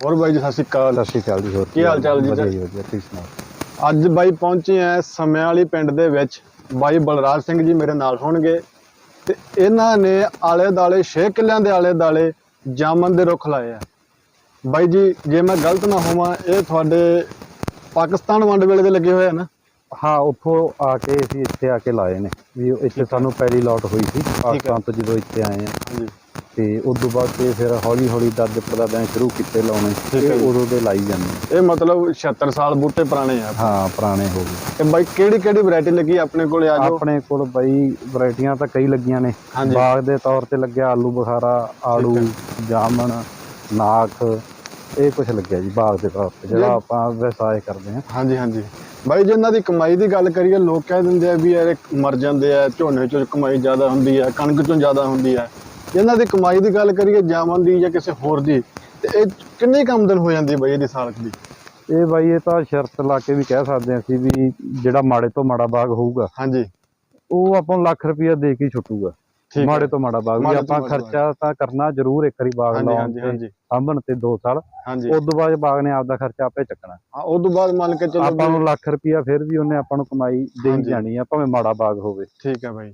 ਹੋਰ ਬਾਈ ਜੀ ਸਤਿ ਸ਼੍ਰੀ ਅਕਾਲ। ਸਤਿ ਸ਼੍ਰੀ ਅਕਾਲ ਜੀ ਹੋਰ ਕੀ ਹਾਲ ਚਾਲ ਜੀ? ਵਧੀਆ ਜੀ ਵਧੀਆ ਤੁਸੀਂ ਸੁਣਾਓ? ਅੱਜ ਬਾਈ ਪਹੁੰਚੇ ਆ ਸਮਿਆਂ ਵਾਲੀ ਪਿੰਡ ਦੇ ਵਿੱਚ। ਬਾਈ ਬਲਰਾਜ ਸਿੰਘ ਜੀ ਮੇਰੇ ਨਾਲ ਹੋਣਗੇ। ਤੇ ਇਹਨਾਂ ਨੇ ਆਲੇ ਦਾਲੇ 6 ਕਿੱਲਿਆਂ ਦੇ ਆਲੇ ਦਾਲੇ ਜਾਮਨ ਦੇ ਰੁੱਖ ਲਾਏ ਆ। ਬਾਈ ਜੀ ਜੇ ਮੈਂ ਗਲਤ ਨਾ ਹੋਵਾਂ ਇਹ ਤੁਹਾਡੇ ਪਾਕਿਸਤਾਨ ਵੰਡ ਵੇਲੇ ਦੇ ਲੱਗੇ ਹੋਏ ਆ ਨਾ? ਹਾਂ ਉੱਥੋਂ ਆ ਕੇ ਅਸੀਂ ਇੱਥੇ ਆ ਕੇ ਲਾਏ ਨੇ। ਵੀ ਇੱਥੇ ਸਾਨੂੰ ਪਹਿਲੀ ਲੋਟ ਹੋਈ ਸੀ ਪਾਕਿਸਤਾਨ ਤੋਂ ਜਦੋਂ ਇੱਥੇ ਆਏ ਆ। ਹਾਂਜੀ। ਤੇ ਉਸ ਤੋਂ ਬਾਅਦ ਤੇ ਫਿਰ ਹੌਲੀ ਹੌਲੀ ਦਰਜ ਪਰਦਾਦਿਆਂ ਸ਼ੁਰੂ ਕੀਤੇ ਲਾਉਣੇ ਠੀਕ ਹੈ ਇਹ ਜੀ। ਉਦੋਂ ਦੇ ਲਾਈ ਜਾਂਦੇ ਇਹ ਮਤਲਬ 76 ਸਾਲ ਬੂਟੇ ਪੁਰਾਣੇ ਆ? ਹਾਂ ਪੁਰਾਣੇ ਹੋ ਗਏ। ਤੇ ਬਾਈ ਕਿਹੜੀ ਕਿਹੜੀ ਵੈਰਾਈਟੀ ਲੱਗੀ ਆਪਣੇ ਕੋਲੇ ਆ ਜਾਓ? ਆਪਣੇ ਕੋਲ ਬਈ ਵੈਰਾਈਟੀਆਂ ਤਾਂ ਕਈ ਲੱਗੀਆਂ ਨੇ। ਹਾਂਜੀ। ਬਾਗ ਦੇ ਤੌਰ ਤੇ ਲੱਗਿਆ ਆਲੂ ਬੁਖਾਰਾ ਆੜੂ ਜਾਮਣ ਨਾਖ ਇਹ ਕੁਝ ਲੱਗਿਆ ਜੀ ਬਾਗ ਦੇ ਤੌਰ ਤੇ ਜਿਹੜਾ ਆਪਾਂ ਵਿਵਸਾਏ ਕਰਦੇ ਹਾਂ। ਹਾਂਜੀ ਹਾਂਜੀ। ਬਾਈ ਜੇ ਇਹਨਾਂ ਦੀ ਕਮਾਈ ਦੀ ਗੱਲ ਕਰੀਏ ਲੋਕ ਕਹਿ ਦਿੰਦੇ ਆ ਵੀ ਯਾਰ ਇਹ ਮਰ ਜਾਂਦੇ ਆ ਝੋਨੇ ਚੋਂ ਕਮਾਈ ਜ਼ਿਆਦਾ ਹੁੰਦੀ ਆ ਕਣਕ ਚੋਂ ਜ਼ਿਆਦਾ ਹੁੰਦੀ ਆ। ਇਹਨਾਂ ਦੀ ਕਮਾਈ ਦੀ ਗੱਲ ਕਰੀਏ ਜਾਮਨ ਦੀ ਜਾਂ ਕਿਸੇ ਹੋਰ ਦੀ ਤੇ ਇਹ ਕਿੰਨੀ ਕੁ ਆਮਦਨ ਹੋ ਜਾਂਦੀ ਬਾਈ ਇਹਦੀ ਸਾਲਕ ਦੀ? ਇਹ ਬਾਈ ਇਹ ਤਾਂ ਸ਼ਰਤ ਲਾ ਕੇ ਵੀ ਕਹਿ ਸਕਦੇ ਅਸੀਂ ਵੀ ਜਿਹੜਾ ਮਾੜੇ ਤੋਂ ਮਾੜਾ ਬਾਗ ਹੋਊਗਾ ਹਾਂਜੀ। ਉਹ ਆਪਾਂ ਨੂੰ ਲੱਖ ਰੁਪਇਆ ਦੇ ਕੇ ਛੁੱਟੂਗਾ। ਮਾੜੇ ਤੋਂ ਮਾੜਾ ਬਾਗ ਵੀ ਆਪਾਂ ਖਰਚਾ ਤਾਂ ਕਰਨਾ ਜ਼ਰੂਰ ਇੱਕ ਵਾਰੀ ਬਾਗ ਲਾਉਣ ਹਾਂਜੀ ਤੇ ਹਾਂਜੀ। ਸਾਂਭਣ ਤੇ 2 ਸਾਲ। ਉਸ ਤੋਂ ਬਾਅਦ ਬਾਗ ਨੇ ਆਪਦਾ ਖਰਚਾ ਆਪੇ ਚੱਕਣਾ। ਹਾਂ ਉਸ ਤੋਂ ਬਾਅਦ ਮੰਨ ਕੇ ਚਲੋ ਆਪਾਂ ਨੂੰ ਲੱਖ ਰੁਪਇਆ ਫਿਰ ਵੀ ਉਹਨੇ ਆਪਾਂ ਨੂੰ ਕਮਾਈ ਦੇ ਹੀ ਹਾਂਜੀ। ਜਾਣੀ ਆ ਭਾਵੇਂ ਮਾੜਾ ਬਾਗ ਹੋਵੇ। ਠੀਕ ਹੈ ਬਾਈ।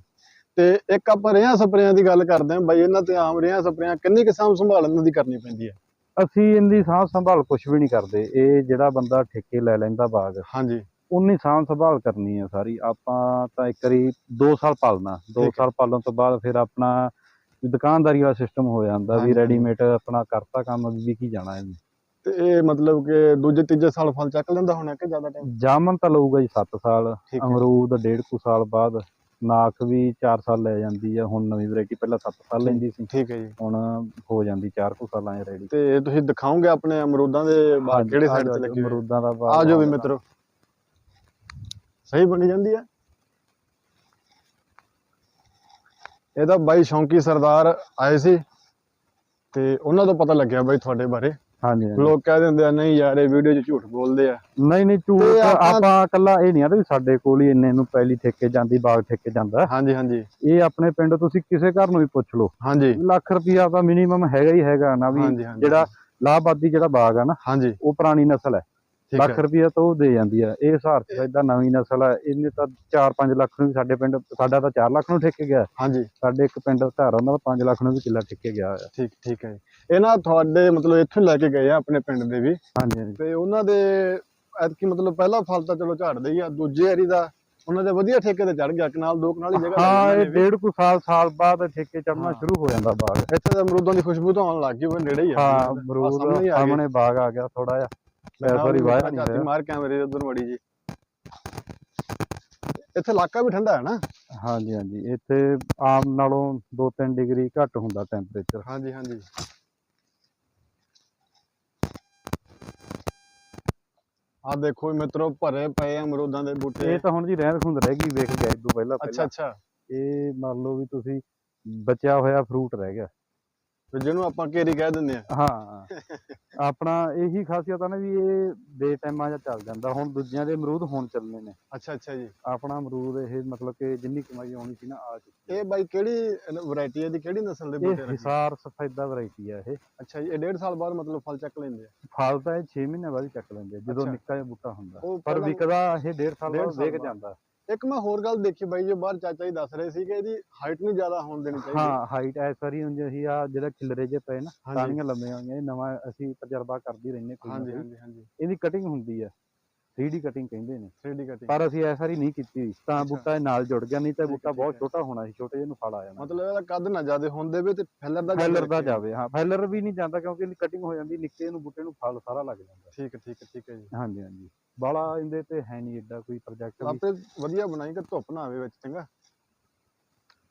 ਤੇ ਇੱਕ ਆਪਾਂ ਰੇਹਾਂ ਸਪਰੇਆਂ ਦੀ ਗੱਲ ਕਰਦੇ ਹਾਂ ਬਾਈ ਇਹਨਾਂ ਤੇ ਆਮ ਰੇਹਾਂ ਸਪਰੇਆਂ ਕਿੰਨੀ ਕਿਸਮ ਸੰਭਾਲ ਇਹਨਾਂ ਦੀ ਕਰਨੀ ਪੈਂਦੀ ਹੈ? ਅਸੀਂ ਇਹਦੀ ਸਾਂਭ ਸੰਭਾਲ ਕੁਝ ਵੀ ਨਹੀਂ ਕਰਦੇ। ਇਹ ਜਿਹੜਾ ਬੰਦਾ ਠੇਕੇ ਲੈ ਲੈਂਦਾ ਬਾਗ ਹਾਂਜੀ। ਉਨੀ ਸਾਂਭ ਸੰਭਾਲ ਕਰਨੀ ਆ ਸਾਰੀ। ਆਪਾਂ ਤਾਂ ਇੱਕ ਵਾਰੀ 2 ਸਾਲ ਪਾਲਣਾ। 2 ਠੀਕ ਹੈ। ਸਾਲ ਪਾਲਣ ਤੋਂ ਬਾਅਦ ਫਿਰ ਆਪਣਾ ਦੁਕਾਨਦਾਰੀ ਵਾਲਾ ਸਿਸਟਮ ਹੋ ਜਾਂਦਾ ਵੀ। ਰੈਡੀਮੇਡ ਆਪਣਾ ਕਰਤਾ ਕੰਮ ਵੀ ਵਿਕੀ ਜਾਣਾ ਇਹਨੇ। ਤੇ ਇਹ ਮਤਲਬ ਕਿ ਦੂਜੇ ਤੀਜੇ ਸਾਲ ਫਲ ਚੱਕ ਲੈਂਦਾ ਹੋਣਾ ਕਿ ਜ਼ਿਆਦਾ ਟਾਈਮ ਜਾਮਨ ਤਾਂ ਲਊਗਾ ਜੀ 7 ਸਾਲ ਹੈ। ਅਮਰੂਦ ਡੇਢ ਕੁ ਸਾਲ ਬਾਅਦ। ਨਾਖ ਵੀ 4 ਸਾਲ ਲੈ ਜਾਂਦੀ ਆ ਹੁਣ ਨਵੀਂ ਵੈਰਾਈਟੀ ਪਹਿਲਾਂ 7 ਸਾਲ ਲੈਂਦੀ ਸੀ। ਠੀਕ ਹੈ ਜੀ। ਹੁਣ ਹੋ ਜਾਂਦੀ 4 ਕੁ ਸਾਲਾਂ 'ਚ ਰੈਡੀ ਤੇ ਤੁਸੀਂ ਦਿਖਾਓਗੇ ਆਪਣੇ ਅਮਰੂਦਾਂ ਦੇ ਬਾਗ ਕਿਹੜੇ ਸਾਈਡ ਤੇ ਲੱਗੇ ਅਮਰੂਦਾਂ ਦਾ ਬਾਗ ਆ ਜਾਓ ਵੀ ਮਿੱਤਰੋ। ਸਹੀ ਬਣੀ ਜਾਂਦੀ ਹੈ ਇਹਦਾ ਬਾਈ ਸ਼ੌਂਕੀ ਸਰਦਾਰ ਆਏ ਸੀ ਤੇ ਉਹਨਾਂ ਤੋਂ ਪਤਾ ਲੱਗਿਆ ਬਾਈ ਤੁਹਾਡੇ ਬਾਰੇ। ਹਾਂਜੀ। ਲੋਕ ਕਹਿ ਦਿੰਦੇ ਆ ਨਹੀਂ ਯਾਰ ਇਹ ਵੀਡੀਓ 'ਚ ਝੂਠ ਬੋਲਦੇ ਆ। ਨਹੀਂ ਨਹੀਂ ਝੂਠ ਆਪਾਂ- ਆਪਾਂ ਕੱਲਾ ਇਹ ਨਹੀਂ ਆ ਵੀ ਸਾਡੇ ਕੋਲ ਹੀ ਇੰਨੇ ਨੂੰ ਪਹਿਲੀ ਠੇਕੇ ਜਾਂਦੀ ਬਾਗ ਠੇਕੇ ਜਾਂਦਾ। ਹਾਂਜੀ ਹਾਂਜੀ। ਇਹ ਆਪਣੇ ਪਿੰਡ ਤੁਸੀਂ ਕਿਸੇ ਘਰ ਨੂੰ ਵੀ ਪੁੱਛ ਲਓ। ਹਾਂਜੀ। ਲੱਖ ਰੁਪਿਆ ਤਾਂ ਮਿਨੀਮਮ ਹੈਗਾ ਹੀ ਹੈਗਾ ਨਾ ਵੀ। ਜਿਹੜਾ ਲਾਹਬਾਦੀ ਜਿਹੜਾ ਬਾਗ ਆ ਨਾ ਹਾਂਜੀ। ਉਹ ਪੁਰਾਣੀ ਨਸਲ ਹੈ। ਲੱਖ ਹੈ। ਰੁਪਿਆ ਤਾਂ ਉਹ ਦੇ ਜਾਂਦੀ ਆ। ਇਹ ਹਿਸਾਬ ਤੇ ਇਦਾਂ ਨਵੀਂ ਨਸਲ ਹੈ ਇਹਨੇ ਤਾਂ 4-5 ਲੱਖ ਨੂੰ ਵੀ ਸਾਡੇ ਪਿੰਡ ਸਾਡਾ ਤਾਂ 4 ਲੱਖ ਨੂੰ ਠੇਕੇ ਗਿਆ। ਹਾਂਜੀ। ਸਾਡੇ ਇੱਕ ਪਿੰਡ ਘਰ ਉਹਨਾਂ ਦਾ 5 ਲੱਖ ਨੂੰ ਵੀ ਕਿੱਲਾ ਠੇਕੇ ਗਿਆ ਹੋਇਆ। ਠੀਕ ਠੀਕ ਹੈ। ਇਹ ਨਾ ਤੁਹਾਡੇ ਮਤਲਬ ਇੱਥੋਂ ਲੈ ਕੇ ਗਏ ਆ ਆਪਣੇ ਪਿੰਡ ਦੇ ਵੀ। ਹਾਂਜੀ ਤੇ ਉਹਨਾਂ ਦੇ ਐਤਕੀ ਮਤਲਬ ਪਹਿਲਾ ਫਲ ਤਾਂ ਚਲੋ ਝਾੜਦੇ ਹੀ ਆ ਦੂਜੇ ਏਰੀ ਦਾ ਉਹਨਾਂ ਦੇ ਵਧੀਆ ਠੇਕੇ ਤੇ ਚੜ ਗਿਆ ਕਨਾਲ ਦੋ ਕਨਾਲ ਜਗ੍ਹਾ ਹਾਂ ਇਹ। ਡੇਢ ਕੁ ਸਾਲ ਸਾਲ ਬਾਅਦ ਠੇਕੇ ਚੜਨਾ। ਸ਼ੁਰੂ ਹੋ ਜਾਂਦਾ ਬਾਗ। ਇੱਥੇ ਤਾਂ ਅਮਰੂਦਾਂ ਦੀ ਖੁਸ਼ਬੂ ਤਾਂ ਆਉਣ ਲੱਗ ਗਈ ਉਹ ਨੇੜੇ ਹੀ ਆ। ਹਾਂ ਅਮਰੂਦ ਆ। ਸਾਹਮਣੇ ਬਾਗ ਆ ਗਿਆ ਥੋੜਾ ਜਿਹਾ। ਮੈਂ ਇਸ ਵਾਰੀ ਵਾਇਆ ਨਹੀਂ ਹੋਇਆ ਮਾਰ ਕੈਮਰੇ ਉਧਰ ਮੜੀ ਜੀ। ਇੱਥੇ ਇਲਾਕਾ ਵੀ ਠੰਡਾ ਹੈ ਨਾ? ਹਾਂਜੀ ਹਾਂਜੀ। ਇੱਥੇ ਆਮ ਨਾਲੋਂ 2-3 ਡਿਗਰੀ ਘੱਟ ਹੁੰਦਾ ਟੈਂਪਰੇਚਰ ਹਾਂਜੀ ਹਾਂਜੀ। ਆ ਦੇਖੋ ਮਿੱਤਰੋ ਭਰੇ ਪਏ ਅਮਰੂਦਾਂ ਦੇ ਬੂਟੇ। ਇਹ ਤਾਂ ਹੁਣ ਜੀ ਰਹਿੰਦ ਖੁੰਦ ਰਹਿ ਗਈ ਵੇਖ ਗਿਆ ਇਦੋਂ ਪਹਿਲਾਂ ਅੱਛਾ ਅੱਛਾ। ਇਹ ਮੰਨ ਲਓ ਵੀ ਤੁਸੀਂ ਬਚਿਆ ਹੋਇਆ ਫਰੂਟ ਰਹਿ ਗਿਆ। ਤੇ ਜਿਹਨੂੰ ਆਪਾਂ ਕੇਰੀ ਕਹਿ ਦਿੰਦੇ ਆ। ਹਾਂ। ਆਪਣਾ ਇਹੀ ਖਾਸੀਅਤ ਆ ਨਾ ਵੀ ਇਹ ਬੇ ਟਾਈਮਾਂ ਜਾਂ ਚੱਲ ਜਾਂਦਾ। ਹੁਣ ਦੂਜਿਆਂ ਦੇ ਅਮਰੂਦ ਹੁਣ ਚੱਲਨੇ ਨੇ। ਅੱਛਾ ਅੱਛਾ ਜੀ। ਆਪਣਾ ਅਮਰੂਦ ਇਹ ਮਤਲਬ ਕਿ ਜਿੰਨੀ ਕਮਾਈ ਆਉਣੀ ਸੀ ਨਾ ਆ ਚੁੱਕੀ ਇਹ ਬਾਈ ਕਿਹੜੀ ਵੈਰਾਈਟੀ ਹੈ ਦੀ ਕਿਹੜੀ ਨਸਲ ਦੇ ਬੂਟੇ ਰੱਖੇ? ਹਿਸਾਰ ਸਫੈਦਾ ਵੈਰਾਈਟੀ ਆ ਇਹ। ਅੱਛਾ ਜੀ ਇਹ ਡੇਢ ਸਾਲ ਬਾਅਦ ਮਤਲਬ ਫਲ ਚੱਕ ਲੈਂਦੇ ਆ? ਫਲ ਤਾਂ ਇਹ 6 ਮਹੀਨੇ ਬਾਅਦ ਹੀ ਚੱਕ ਲੈਂਦੇ ਜਦੋਂ। ਨਿੱਕਾ ਜਿਹਾ ਬੂਟਾ ਹੁੰਦਾ। ਪਰ ਵਿਕਦਾ ਇਹ ਡੇਢ ਸਾਲ ਬਾਅਦ ਵਿਕ। ਜਾਂਦਾ। ਇੱਕ ਮੈਂ ਹੋਰ ਗੱਲ ਦੇਖੀ ਬਾਈ ਜੋ ਬਾਹਰ ਚਾਚਾ ਜੀ ਦੱਸ ਰਹੇ ਸੀ ਕਿ ਇਹਦੀ ਹਾਈਟ ਨਹੀਂ ਜ਼ਿਆਦਾ ਹੋਣ ਦੇਣੀ ਚਾਹੀਦੀ। ਹਾਂ ਹਾਈਟ ਐ ਸਾਰੀ ਹੁੰਦੀ ਸੀ ਆ ਜਿਹੜਾ ਖਿਲਰੇ ਜੇ ਪਏ ਨਾ ਟਾਹਣੀਆਂ ਲੰਮੀਆਂ ਹੋਈਆਂ ਇਹ ਨਵਾਂ ਅਸੀਂ ਤਜਰਬਾ ਕਰਦੇ ਰਹਿੰਦੇ ਕੋਈ ਨਾ ਹਾਂਜੀ ਕੋਈ। ਹਾਂਜੀ ਹਾਂਜੀ। ਇਹਦੀ ਕਟਿੰਗ ਹੁੰਦੀ ਆ। 3D ਕਟਿੰਗ ਕਹਿੰਦੇ ਨੇ। 3D ਕਟਿੰਗ ਪਰ ਅਸੀਂ ਐ ਸਾਰੀ ਨਹੀਂ ਕੀਤੀ। ਤਾਂ। ਬੂਟਾ ਇਹ ਨਾਲ ਜੁੜ ਗਿਆ ਨਹੀਂ ਤਾਂ ਬੂਟਾ ਬਹੁਤ। ਛੋਟਾ ਹੋਣਾ ਸੀ ਛੋਟੇ ਜਿਹੇ ਨੂੰ ਫਲ ਆ ਜਾਣਾ। ਮਤਲਬ ਇਹਦਾ ਕੱਦ ਨਾ ਜ਼ਿਆਦਾ ਹੁੰਦੇ ਵੀ ਤੇ ਫੈਲਰ ਦਾ ਫੈਲਰ ਦਾ। ਜਾਵੇ ਹਾਂ ਫੈਲਰ ਵੀ ਨਹੀਂ ਜਾਂਦਾ ਕਿਉਂਕਿ ਇਹਦੀ ਕਟਿੰਗ ਹੋ ਜਾਂਦੀ ਨਿੱਕੇ ਨੂੰ ਬੂਟੇ ਨੂੰ ਫਲ ਸਾਰਾ ਲੱਗ ਜਾਂਦਾ। ਠੀਕ ਠੀਕ ਠੀਕ ਹੈ ਜੀ। ਹਾਂਜੀ ਹਾਂਜੀ। ਬਾਲਾ ਇਹਦੇ ਤੇ ਹੈ ਨਹੀਂ ਏਡਾ ਕੋਈ ਪ੍ਰੋਜੈਕਟ ਆਪੇ ਵਧੀਆ ਬਣਾਈ ਕਿ ਧੁੱਪ ਨਾ ਆਵੇ ਵਿੱਚ ਚੰਗਾ।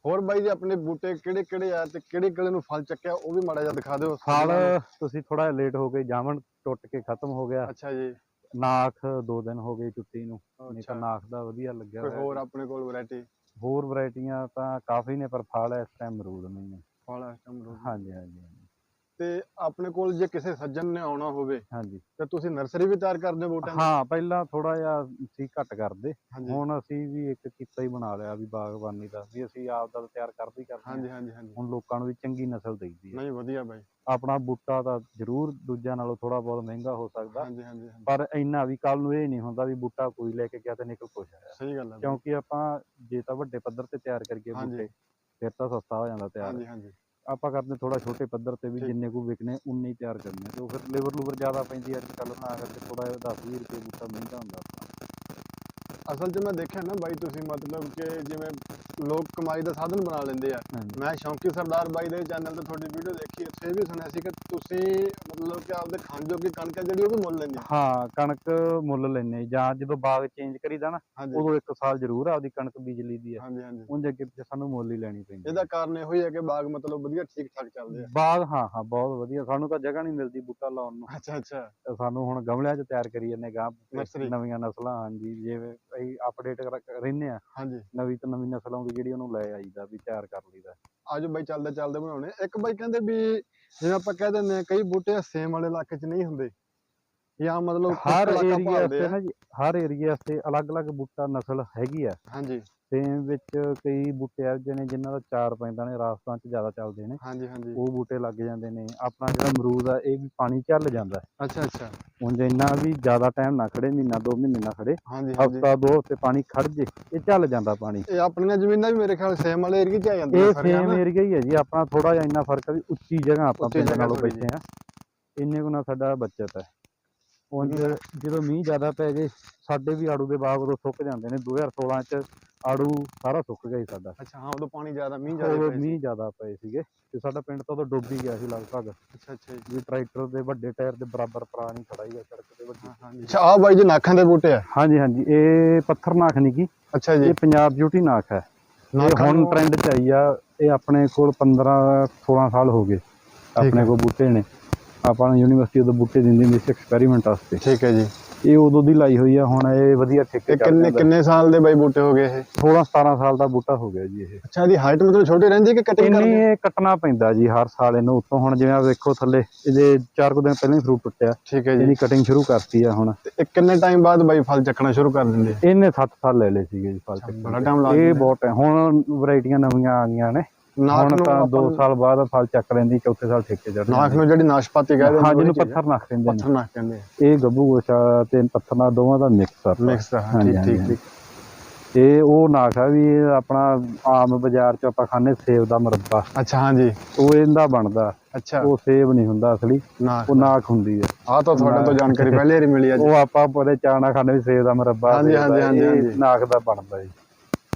ਹੋਰ ਬਾਈ ਜੀ ਆਪਣੇ ਬੂਟੇ ਕਿਹੜੇ ਕਿਹੜੇ ਆ ਤੇ ਕਿਹੜੇ ਕਿਹੜੇ ਨੂੰ ਫਲ ਚੱਕਿਆ ਉਹ ਵੀ ਮਾੜਾ ਜਿਹਾ ਦਿਖਾ ਦਿਓ। ਫਲ ਤੁਸੀਂ ਥੋੜਾ ਲੇਟ ਹੋ ਗਏ ਜਾਮਣ ਟੁੱਟ ਕੇ ਖਤਮ ਹੋ ਗਿਆ। ਅੱਛਾ ਜੀ। ਨਾਖ ਦੋ ਦਿਨ ਹੋ ਗਏ ਚੁੱਟੀ ਨੂੰ ਨਹੀਂ ਤਾਂ ਨਾਖ ਦਾ ਵਧੀਆ ਲੱਗਿਆ ਕੋਈ ਹੋਇਆ ਹੋਰ ਆਪਣੇ ਕੋਲ ਵੈਰਾਈਟੀ ਹੋਰ ਵੈਰਾਈਟੀਆਂ ਤਾਂ ਕਾਫੀ ਨੇ ਪਰ ਫਲ ਇਸ ਟਾਈਮ ਅਮਰੂਦ ਨਹੀਂ ਹੈ ਫਲ ਇਸ ਟਾਈਮ ਅਮਰੂਦ ਹਾਂਜੀ ਹਾਂਜੀ। ਤੇ ਆਪਣੇ ਕੋਲ ਜੇ ਕਿਸੇ ਸੱਜਣ ਨੇ ਆਉਣਾ ਹੋਵੇ ਹਾਂਜੀ। ਤੇ ਤੁਸੀਂ ਨਰਸਰੀ ਵੀ ਤਿਆਰ ਕਰਦੇ ਹੋ ਬੂਟਿਆਂ ਦੀ? ਹਾਂ ਪਹਿਲਾਂ ਥੋੜਾ ਜਿਹਾ ਸੀ ਘੱਟ ਕਰਦੇ। ਹਾਂਜੀ। ਹੁਣ ਅਸੀਂ ਵੀ ਇੱਕ ਕੀਤਾ ਹੀ ਬਣਾ ਲਿਆ ਵੀ ਬਾਗਬਾਨੀ ਦਾ ਵੀ ਅਸੀਂ ਆਪ ਦਾ ਤਿਆਰ ਕਰਦੇ ਹੀ ਕਰਦੇ ਹਾਂ। ਹਾਂਜੀ ਹਾਂਜੀ ਹਾਂਜੀ। ਹੁਣ ਲੋਕਾਂ ਨੂੰ ਵੀ ਚੰਗੀ ਨਸਲ ਦੇਈਦੀ ਹੈ। ਨਹੀਂ ਵਧੀਆ ਬਾਈ। ਆਪਣਾ ਬੂਟਾ ਤਾਂ ਜ਼ਰੂਰ ਦੂਜਿਆਂ ਨਾਲੋਂ ਥੋੜਾ ਬਹੁਤ ਮਹਿੰਗਾ ਹੋ ਸਕਦਾ। ਹਾਂਜੀ ਹਾਂਜੀ ਹਾਂਜੀ। ਪਰ ਇੰਨਾ ਵੀ ਕੱਲ ਨੂੰ ਇਹ ਨਹੀਂ ਹੁੰਦਾ ਵੀ ਬੂਟਾ ਕੋਈ ਲੈ ਕੇ ਗਿਆ ਤੇ ਨਿਕਲ ਕੁਛ ਆਇਆ ਸਹੀ ਗੱਲ ਹੈ ਬਾਈ। ਕਿਉਂਕਿ ਆਪਾਂ ਜੇ ਤਾਂ ਵੱਡੇ ਪੱਧਰ ਤੇ ਤਿਆਰ ਕਰੀਏ ਹਾਂਜੀ। ਬੂਟੇ ਫਿਰ ਤਾਂ ਸਸਤਾ ਹੋ ਜਾਂਦਾ ਤਿਆਰ। ਹਾਂਜੀ ਹਾਂਜੀ। ਆਪਾਂ ਕਰਦੇ ਥੋੜਾ ਛੋਟੇ ਪੱਧਰ ਤੇ ਵੀ। ਜਿੰਨੇ ਕੁ ਵਿਕਨੇ ਉਨੇ ਹੀ ਤਿਆਰ ਕਰਨੇ ਆ ਤੇ ਉਹ ਫਿਰ ਲੇਬਰ ਲੂਬਰ ਜ਼ਿਆਦਾ ਪੈਂਦੀ ਅੱਜ ਕੱਲ੍ਹ ਨਾ ਕਰਕੇ ਥੋੜਾ ਜਿਹਾ 10 20 ਰੁਪਏ ਬੂਟਾ ਮਹਿੰਗਾ ਹੁੰਦਾ ਆਪਣਾ ਅਸਲ 'ਚ ਮੈਂ ਦੇਖਿਆ ਨਾ ਬਾਈ ਤੁਸੀਂ ਮਤਲਬ ਕਿ ਜਿਵੇਂ ਲੋਕ ਕਮਾਈ ਦਾ ਸਾਧਨ ਬਣਾ ਲੈਂਦੇ ਆ। ਹਾਂਜੀ। ਮੈਂ ਸ਼ੌਂਕੀ ਸਰਦਾਰ ਬਾਈ ਦੇ ਚੈਨਲ ਤੇ ਤੁਹਾਡੀ ਵੀਡੀਓ ਦੇਖੀ ਉੱਥੇ ਵੀ ਸੁਣਿਆ ਸੀ ਕਿ ਤੁਸੀਂ ਮਤਲਬ ਕਿ ਆਪਦੇ ਖਾਣ ਜੋਗੀ ਕਣਕ ਜਿਹੜੀ ਉਹ ਵੀ ਮੁੱਲ ਲੈਂਦੇ ਹੋ। ਹਾਂ ਕਣਕ ਮੁੱਲ ਲੈਨੇ ਜਾਂ ਜਦੋਂ ਬਾਗ ਚੇਂਜ ਕਰੀਦਾ ਨਾ ਹਾਂਜੀ। ਉਦੋਂ ਇੱਕ ਸਾਲ ਜ਼ਰੂਰ ਆਪਦੀ ਕਣਕ ਬੀਜ ਲਈਦੀ ਆ ਹਾਂਜੀ ਹਾਂਜੀ। ਉਹਦੇ ਅੱਗੇ ਪਿੱਛੇ ਸਾਨੂੰ ਮੁੱਲ ਹੀ ਲੈਣੀ ਪੈਂਦੀ ਇਹਦਾ ਕਾਰਨ ਇਹੋ ਹੀ ਹੈ ਕਿ ਬਾਗ ਮਤਲਬ ਵਧੀਆ ਠੀਕ ਠਾਕ ਚੱਲਦੇ ਆ। ਬਾਗ ਹਾਂ ਹਾਂ ਬਹੁਤ ਵਧੀਆ। ਸਾਨੂੰ ਤਾਂ ਜਗ੍ਹਾ ਨਹੀਂ ਮਿਲਦੀ ਬੂਟਾ ਲਾਉਣ ਨੂੰ। ਅੱਛਾ ਅੱਛਾ। ਤੇ ਸਾਨੂੰ ਹੁਣ ਗਮਲਿਆਂ 'ਚ ਤਿਆਰ ਕਰੀ ਜਾਂਦੇ ਗਾਂ। ਨਵੀਆਂ ਨਸਲਾਂ ਹਾਂਜੀ ਜਿਵੇਂ ਅਸੀਂ ਅਪਡੇਟ ਰਹਿੰਦੇ ਆ ਹਾਂਜੀ। ਨਵੀਂ ਤੋਂ ਨਵੀਂ ਨਸਲ ਆਉਂਦੀ ਜਿਹੜੀ ਉਹਨੂੰ ਲੈ ਆਈਦਾ ਵੀ ਤਿਆਰ ਕਰ ਲਈਦਾ। ਆਜੋ ਬਾਈ ਚੱਲਦੇ ਚੱਲਦੇ ਬਣਾਉਣੇ ਇੱਕ ਬਾਈ ਕਹਿੰਦੇ ਵੀ ਜਿਵੇਂ ਆਪਾਂ ਕਹਿ ਦਿੰਦੇ ਆ ਕਈ ਬੂਟੇ ਸੇਮ ਵਾਲੇ ਇਲਾਕੇ 'ਚ ਨਹੀਂ ਹੁੰਦੇ। ਜਾਂ ਮਤਲਬ ਹਰ ਏਰੀਆ ਤੇ। ਨਾ ਜੀ ਹਰ ਏਰੀਆ ਤੇ ਅਲੱਗ-ਅਲੱਗ ਬੂਟਾ ਨਸਲ ਹੈਗੀ ਆ। ਹਾਂਜੀ। ਸੇਮ ਵਿੱਚ ਕਈ ਬੂਟੇ ਇਹੋ ਜਿਹੇ ਨੇ ਜਿਨ੍ਹਾਂ ਦਾ ਚਾਰ ਪੈਂਦਾ ਨੇ ਰਾਜਸਥਾਨ 'ਚ ਜ਼ਿਆਦਾ ਚੱਲਦੇ ਨੇ। ਹਾਂਜੀ ਹਾਂਜੀ। ਉਹ ਬੂਟੇ ਲੱਗ ਜਾਂਦੇ ਨੇ। ਆਪਣਾ ਜਿਹੜਾ ਅਮਰੂਦ ਆ ਇਹ ਵੀ ਪਾਣੀ ਚੱਲ ਜਾਂਦਾ ਅੱਛਾ ਅੱਛਾ। ਉਂਝ ਇੰਨਾ ਵੀ ਜ਼ਿਆਦਾ ਟਾਈਮ ਨਾ ਖੜੇ ਮਹੀਨਾ ਦੋ ਮਹੀਨੇ ਨਾ ਖੜੇ ਹਾਂਜੀ ਹਾਂਜੀ। ਹਫਤਾ ਦੋ ਹਫ਼ਤੇ ਪਾਣੀ ਖੜ ਜੇ ਇਹ ਚੱਲ ਜਾਂਦਾ ਪਾਣੀ। ਇਹ ਆਪਣੀਆਂ ਜ਼ਮੀਨਾਂ ਵੀ ਮੇਰੇ ਖਿਆਲ ਸੇਮ ਵਾਲੇ ਏਰੀਏ 'ਚ ਆ ਜਾਂਦੀਆਂ ਇਹ ਸੇਮ। ਏਰੀਆ ਹੀ ਹੈ ਜੀ। ਆਪਣਾ ਥੋੜਾ ਜਿਹਾ ਇੰਨਾ ਫ਼ਰਕ ਆ ਵੀ ਉੱਚੀ ਜਗ੍ਹਾ ਆਪਾਂ ਪਿੰਡ ਨਾਲੋਂ ਬੈਠੇ ਆ ਇੰਨੇ ਕੁ ਨਾਲ ਸਾਡਾ ਬਚਤ ਹੈ। ਉਂਝ ਜਦੋਂ ਮੀਂਹ ਜ਼ਿਆਦਾ ਪੈ ਗਏ ਸਾਡੇ ਵੀ ਆੜੂ ਦੇ ਬਾਗ ਉਦੋਂ ਸੁੱਕ ਜਾਂਦੇ ਨੇ। 2016 ਚ ਆੜੂ ਸਾਰਾ ਸੁੱਕ ਗਿਆ ਸੀ ਸਾਡਾ। ਅੱਛਾ ਹਾਂ ਉਦੋਂ ਪਾਣੀ ਜ਼ਿਆਦਾ ਮੀਂਹ ਜ਼ਿਆਦਾ ਉਦੋਂ ਪਏ ਸੀ। ਮੀਂਹ ਜ਼ਿਆਦਾ ਪਏ ਸੀਗੇ ਤੇ ਸਾਡਾ ਪਿੰਡ ਤਾਂ ਉਦੋਂ ਡੁੱਬ ਹੀ ਗਿਆ ਸੀ ਲਗਭਗ। ਅੱਛਾ ਅੱਛਾ ਜੀ। ਵੀ ਟਰੈਕਟਰ ਦੇ ਵੱਡੇ ਟਾਇਰ ਦੇ ਬਰਾਬਰ ਪ੍ਰਾਣੀ ਖੜਾ ਹੀ ਆ ਸੜਕ ਤੇ ਵੱਡੀ। ਹਾਂ, ਹਾਂਜੀ ਅੱਛਾ ਆ ਬਾਈ ਜੀ ਨਾਖਾਂ ਦੇ ਬੂਟੇ ਆ? ਹਾਂਜੀ ਹਾਂਜੀ ਇਹ ਪੱਥਰ ਨਾਖ ਨਹੀਂ ਗੀ। ਅੱਛਾ ਜੀ। ਇਹ ਪੰਜਾਬ ਬਿਊਟੀ ਨਾਖ ਹੈ। ਇਹ ਨਾਖਾਂ ਹੁਣ ਨੂੰ- ਟ੍ਰੈਂਡ ਚ ਆਈ ਆ ਇਹ ਆਪਣੇ ਕੋਲ 15 16 ਸਾਲ ਹੋ ਗਏ। ਆਪਣੇ ਹੈ। ਕੋਲ ਬੂਟੇ ਨੇ। ਆਪਾਂ ਨੂੰ ਯੂਨੀਵਰਸਿਟੀ ਉਦੋਂ ਬੂਟੇ ਦਿੰਦੀ ਹੁੰਦੀ ਸੀ ਐਕਸਪੈਰੀਮੈਂਟ ਵਾਸਤੇ। ਠੀਕ ਹੈ ਜੀ। ਇਹ ਉਦੋਂ ਦੀ ਲਾਈ ਹੋਈ ਆ ਹੁਣ ਇਹ ਵਧੀਆ ਠੇਕੇ ਚੱਲ ਕਿੰਨੇ। ਕਿੰਨੇ ਸਾਲ ਦੇ ਬਾਈ ਬੂਟੇ ਹੋ ਗਏ ਇਹ? 16 17 ਸਾਲ ਦਾ ਬੂਟਾ ਹੋ ਗਿਆ ਜੀ ਇਹ। ਅੱਛਾ ਇਹਦੀ ਹਾਈਟ ਮਤਲਬ ਛੋਟੀ ਰਹਿੰਦੀ ਕਿ ਕਟਿੰਗ ਕਰਦੇ ਇਹ ਕੱਟਣਾ ਪੈਂਦਾ ਜੀ ਹਰ ਸਾਲ ਇਹਨੂੰ। ਉੱਤੋਂ ਹੁਣ ਜਿਵੇਂ ਆਹ ਵੇਖੋ ਥੱਲੇ ਇਹਦੇ ਚਾਰ ਕੁ ਦਿਨ ਪਹਿਲਾਂ ਹੀ ਫਰੂਟ ਟੁੱਟਿਆ। ਠੀਕ ਹੈ ਜੀ। ਇਹਦੀ ਕਟਿੰਗ ਸ਼ੁਰੂ ਕਰਤੀ ਆ ਹੁਣ। ਤੇ ਇਹ ਕਿੰਨੇ ਟਾਈਮ ਬਾਅਦ ਬਾਈ ਫਲ ਚੱਕਣਾ ਸ਼ੁਰੂ ਕਰ ਦਿੰਦੇ? ਆ? ਇਹਨੇ 7 ਸਾਲ ਲੈ ਲਏ ਸੀਗੇ ਜੀ ਫਲ ਚੱਕਣ ਬੜਾ time ਲੱਗ ਇਹ। ਬਹੁਤ ਹੈ। ਹੁਣ ਵੈਰਾਈਟੀਆਂ ਨਵੀਆਂ ਆ ਗਈਆਂ ਨੇ। ਨਾਖ ਹੁਣ ਨੂੰ ਤਾਂ 2 ਆਪਾਂ- ਸਾਲ ਬਾਅਦ ਫਲ ਚੱਕ ਲੈਂਦੀ ਚੌਥੇ ਸਾਲ ਠੇਕੇ ਚੜ ਨਾਖ ਨੂੰ ਜਿਹੜੀ ਨਾਸ਼ਪਾਤੀ ਕਹਿੰਦੇ ਹਾਂ ਜਿਹਨੂੰ। ਪੱਥਰ ਨੱਖ ਦਿੰਦੇ ਨੇ। ਪੱਥਰ ਨਾਖ ਕਹਿੰਦੇ ਇਹ ਗੱਭੂ ਗੋਸ਼ਾ ਤੇ ਪੱਥਰ ਨਾਲ ਦੋਵਾਂ ਦਾ ਮਿਕਸ ਆ ਮਿਕਸ ਆ ਹਾਂਜੀ, ਠੀਕ ਠੀਕ ਹਾਂਜੀ। ਠੀਕ ਇਹ ਉਹ ਨਾਖ ਆ ਵੀ ਇਹ ਆਪਣਾ ਆਮ ਬਾਜ਼ਾਰ ਚ ਆਪਾਂ ਖਾਂਦੇ ਸੇਬ ਦਾ ਮੁਰੱਬਾ। ਅੱਛਾ ਹਾਂਜੀ। ਉਹ ਇਹਦਾ ਬਣਦਾ। ਅੱਛਾ। ਉਹ ਸੇਬ ਨਹੀਂ ਹੁੰਦਾ ਅਸਲੀ ਨਾਖ ਉਹ ਨਾਖ ਹੁੰਦੀ ਹੈ ਆ ਤਾਂ ਤੁਹਾਡੇ ਤੋਂ ਜਾਣਕਾਰੀ ਪਹਿਲੇ ਹੀ ਮਿਲੀ ਅੱਜ ਉਹ ਆਪਾਂ ਪਰੇ ਚਾਣਾ ਖਾਂਦੇ ਵੀ ਸੇਬ ਦਾ ਮੁਰੱਬਾ ਹਾਂਜੀ, ਸੇਬ ਦਾ, ਹਾਂਜੀ, ਹਾਂਜੀ, ਇਹ ਹਾਂਜੀ। ਨਾਖ ਦਾ ਬਣਦਾ ਜੀ।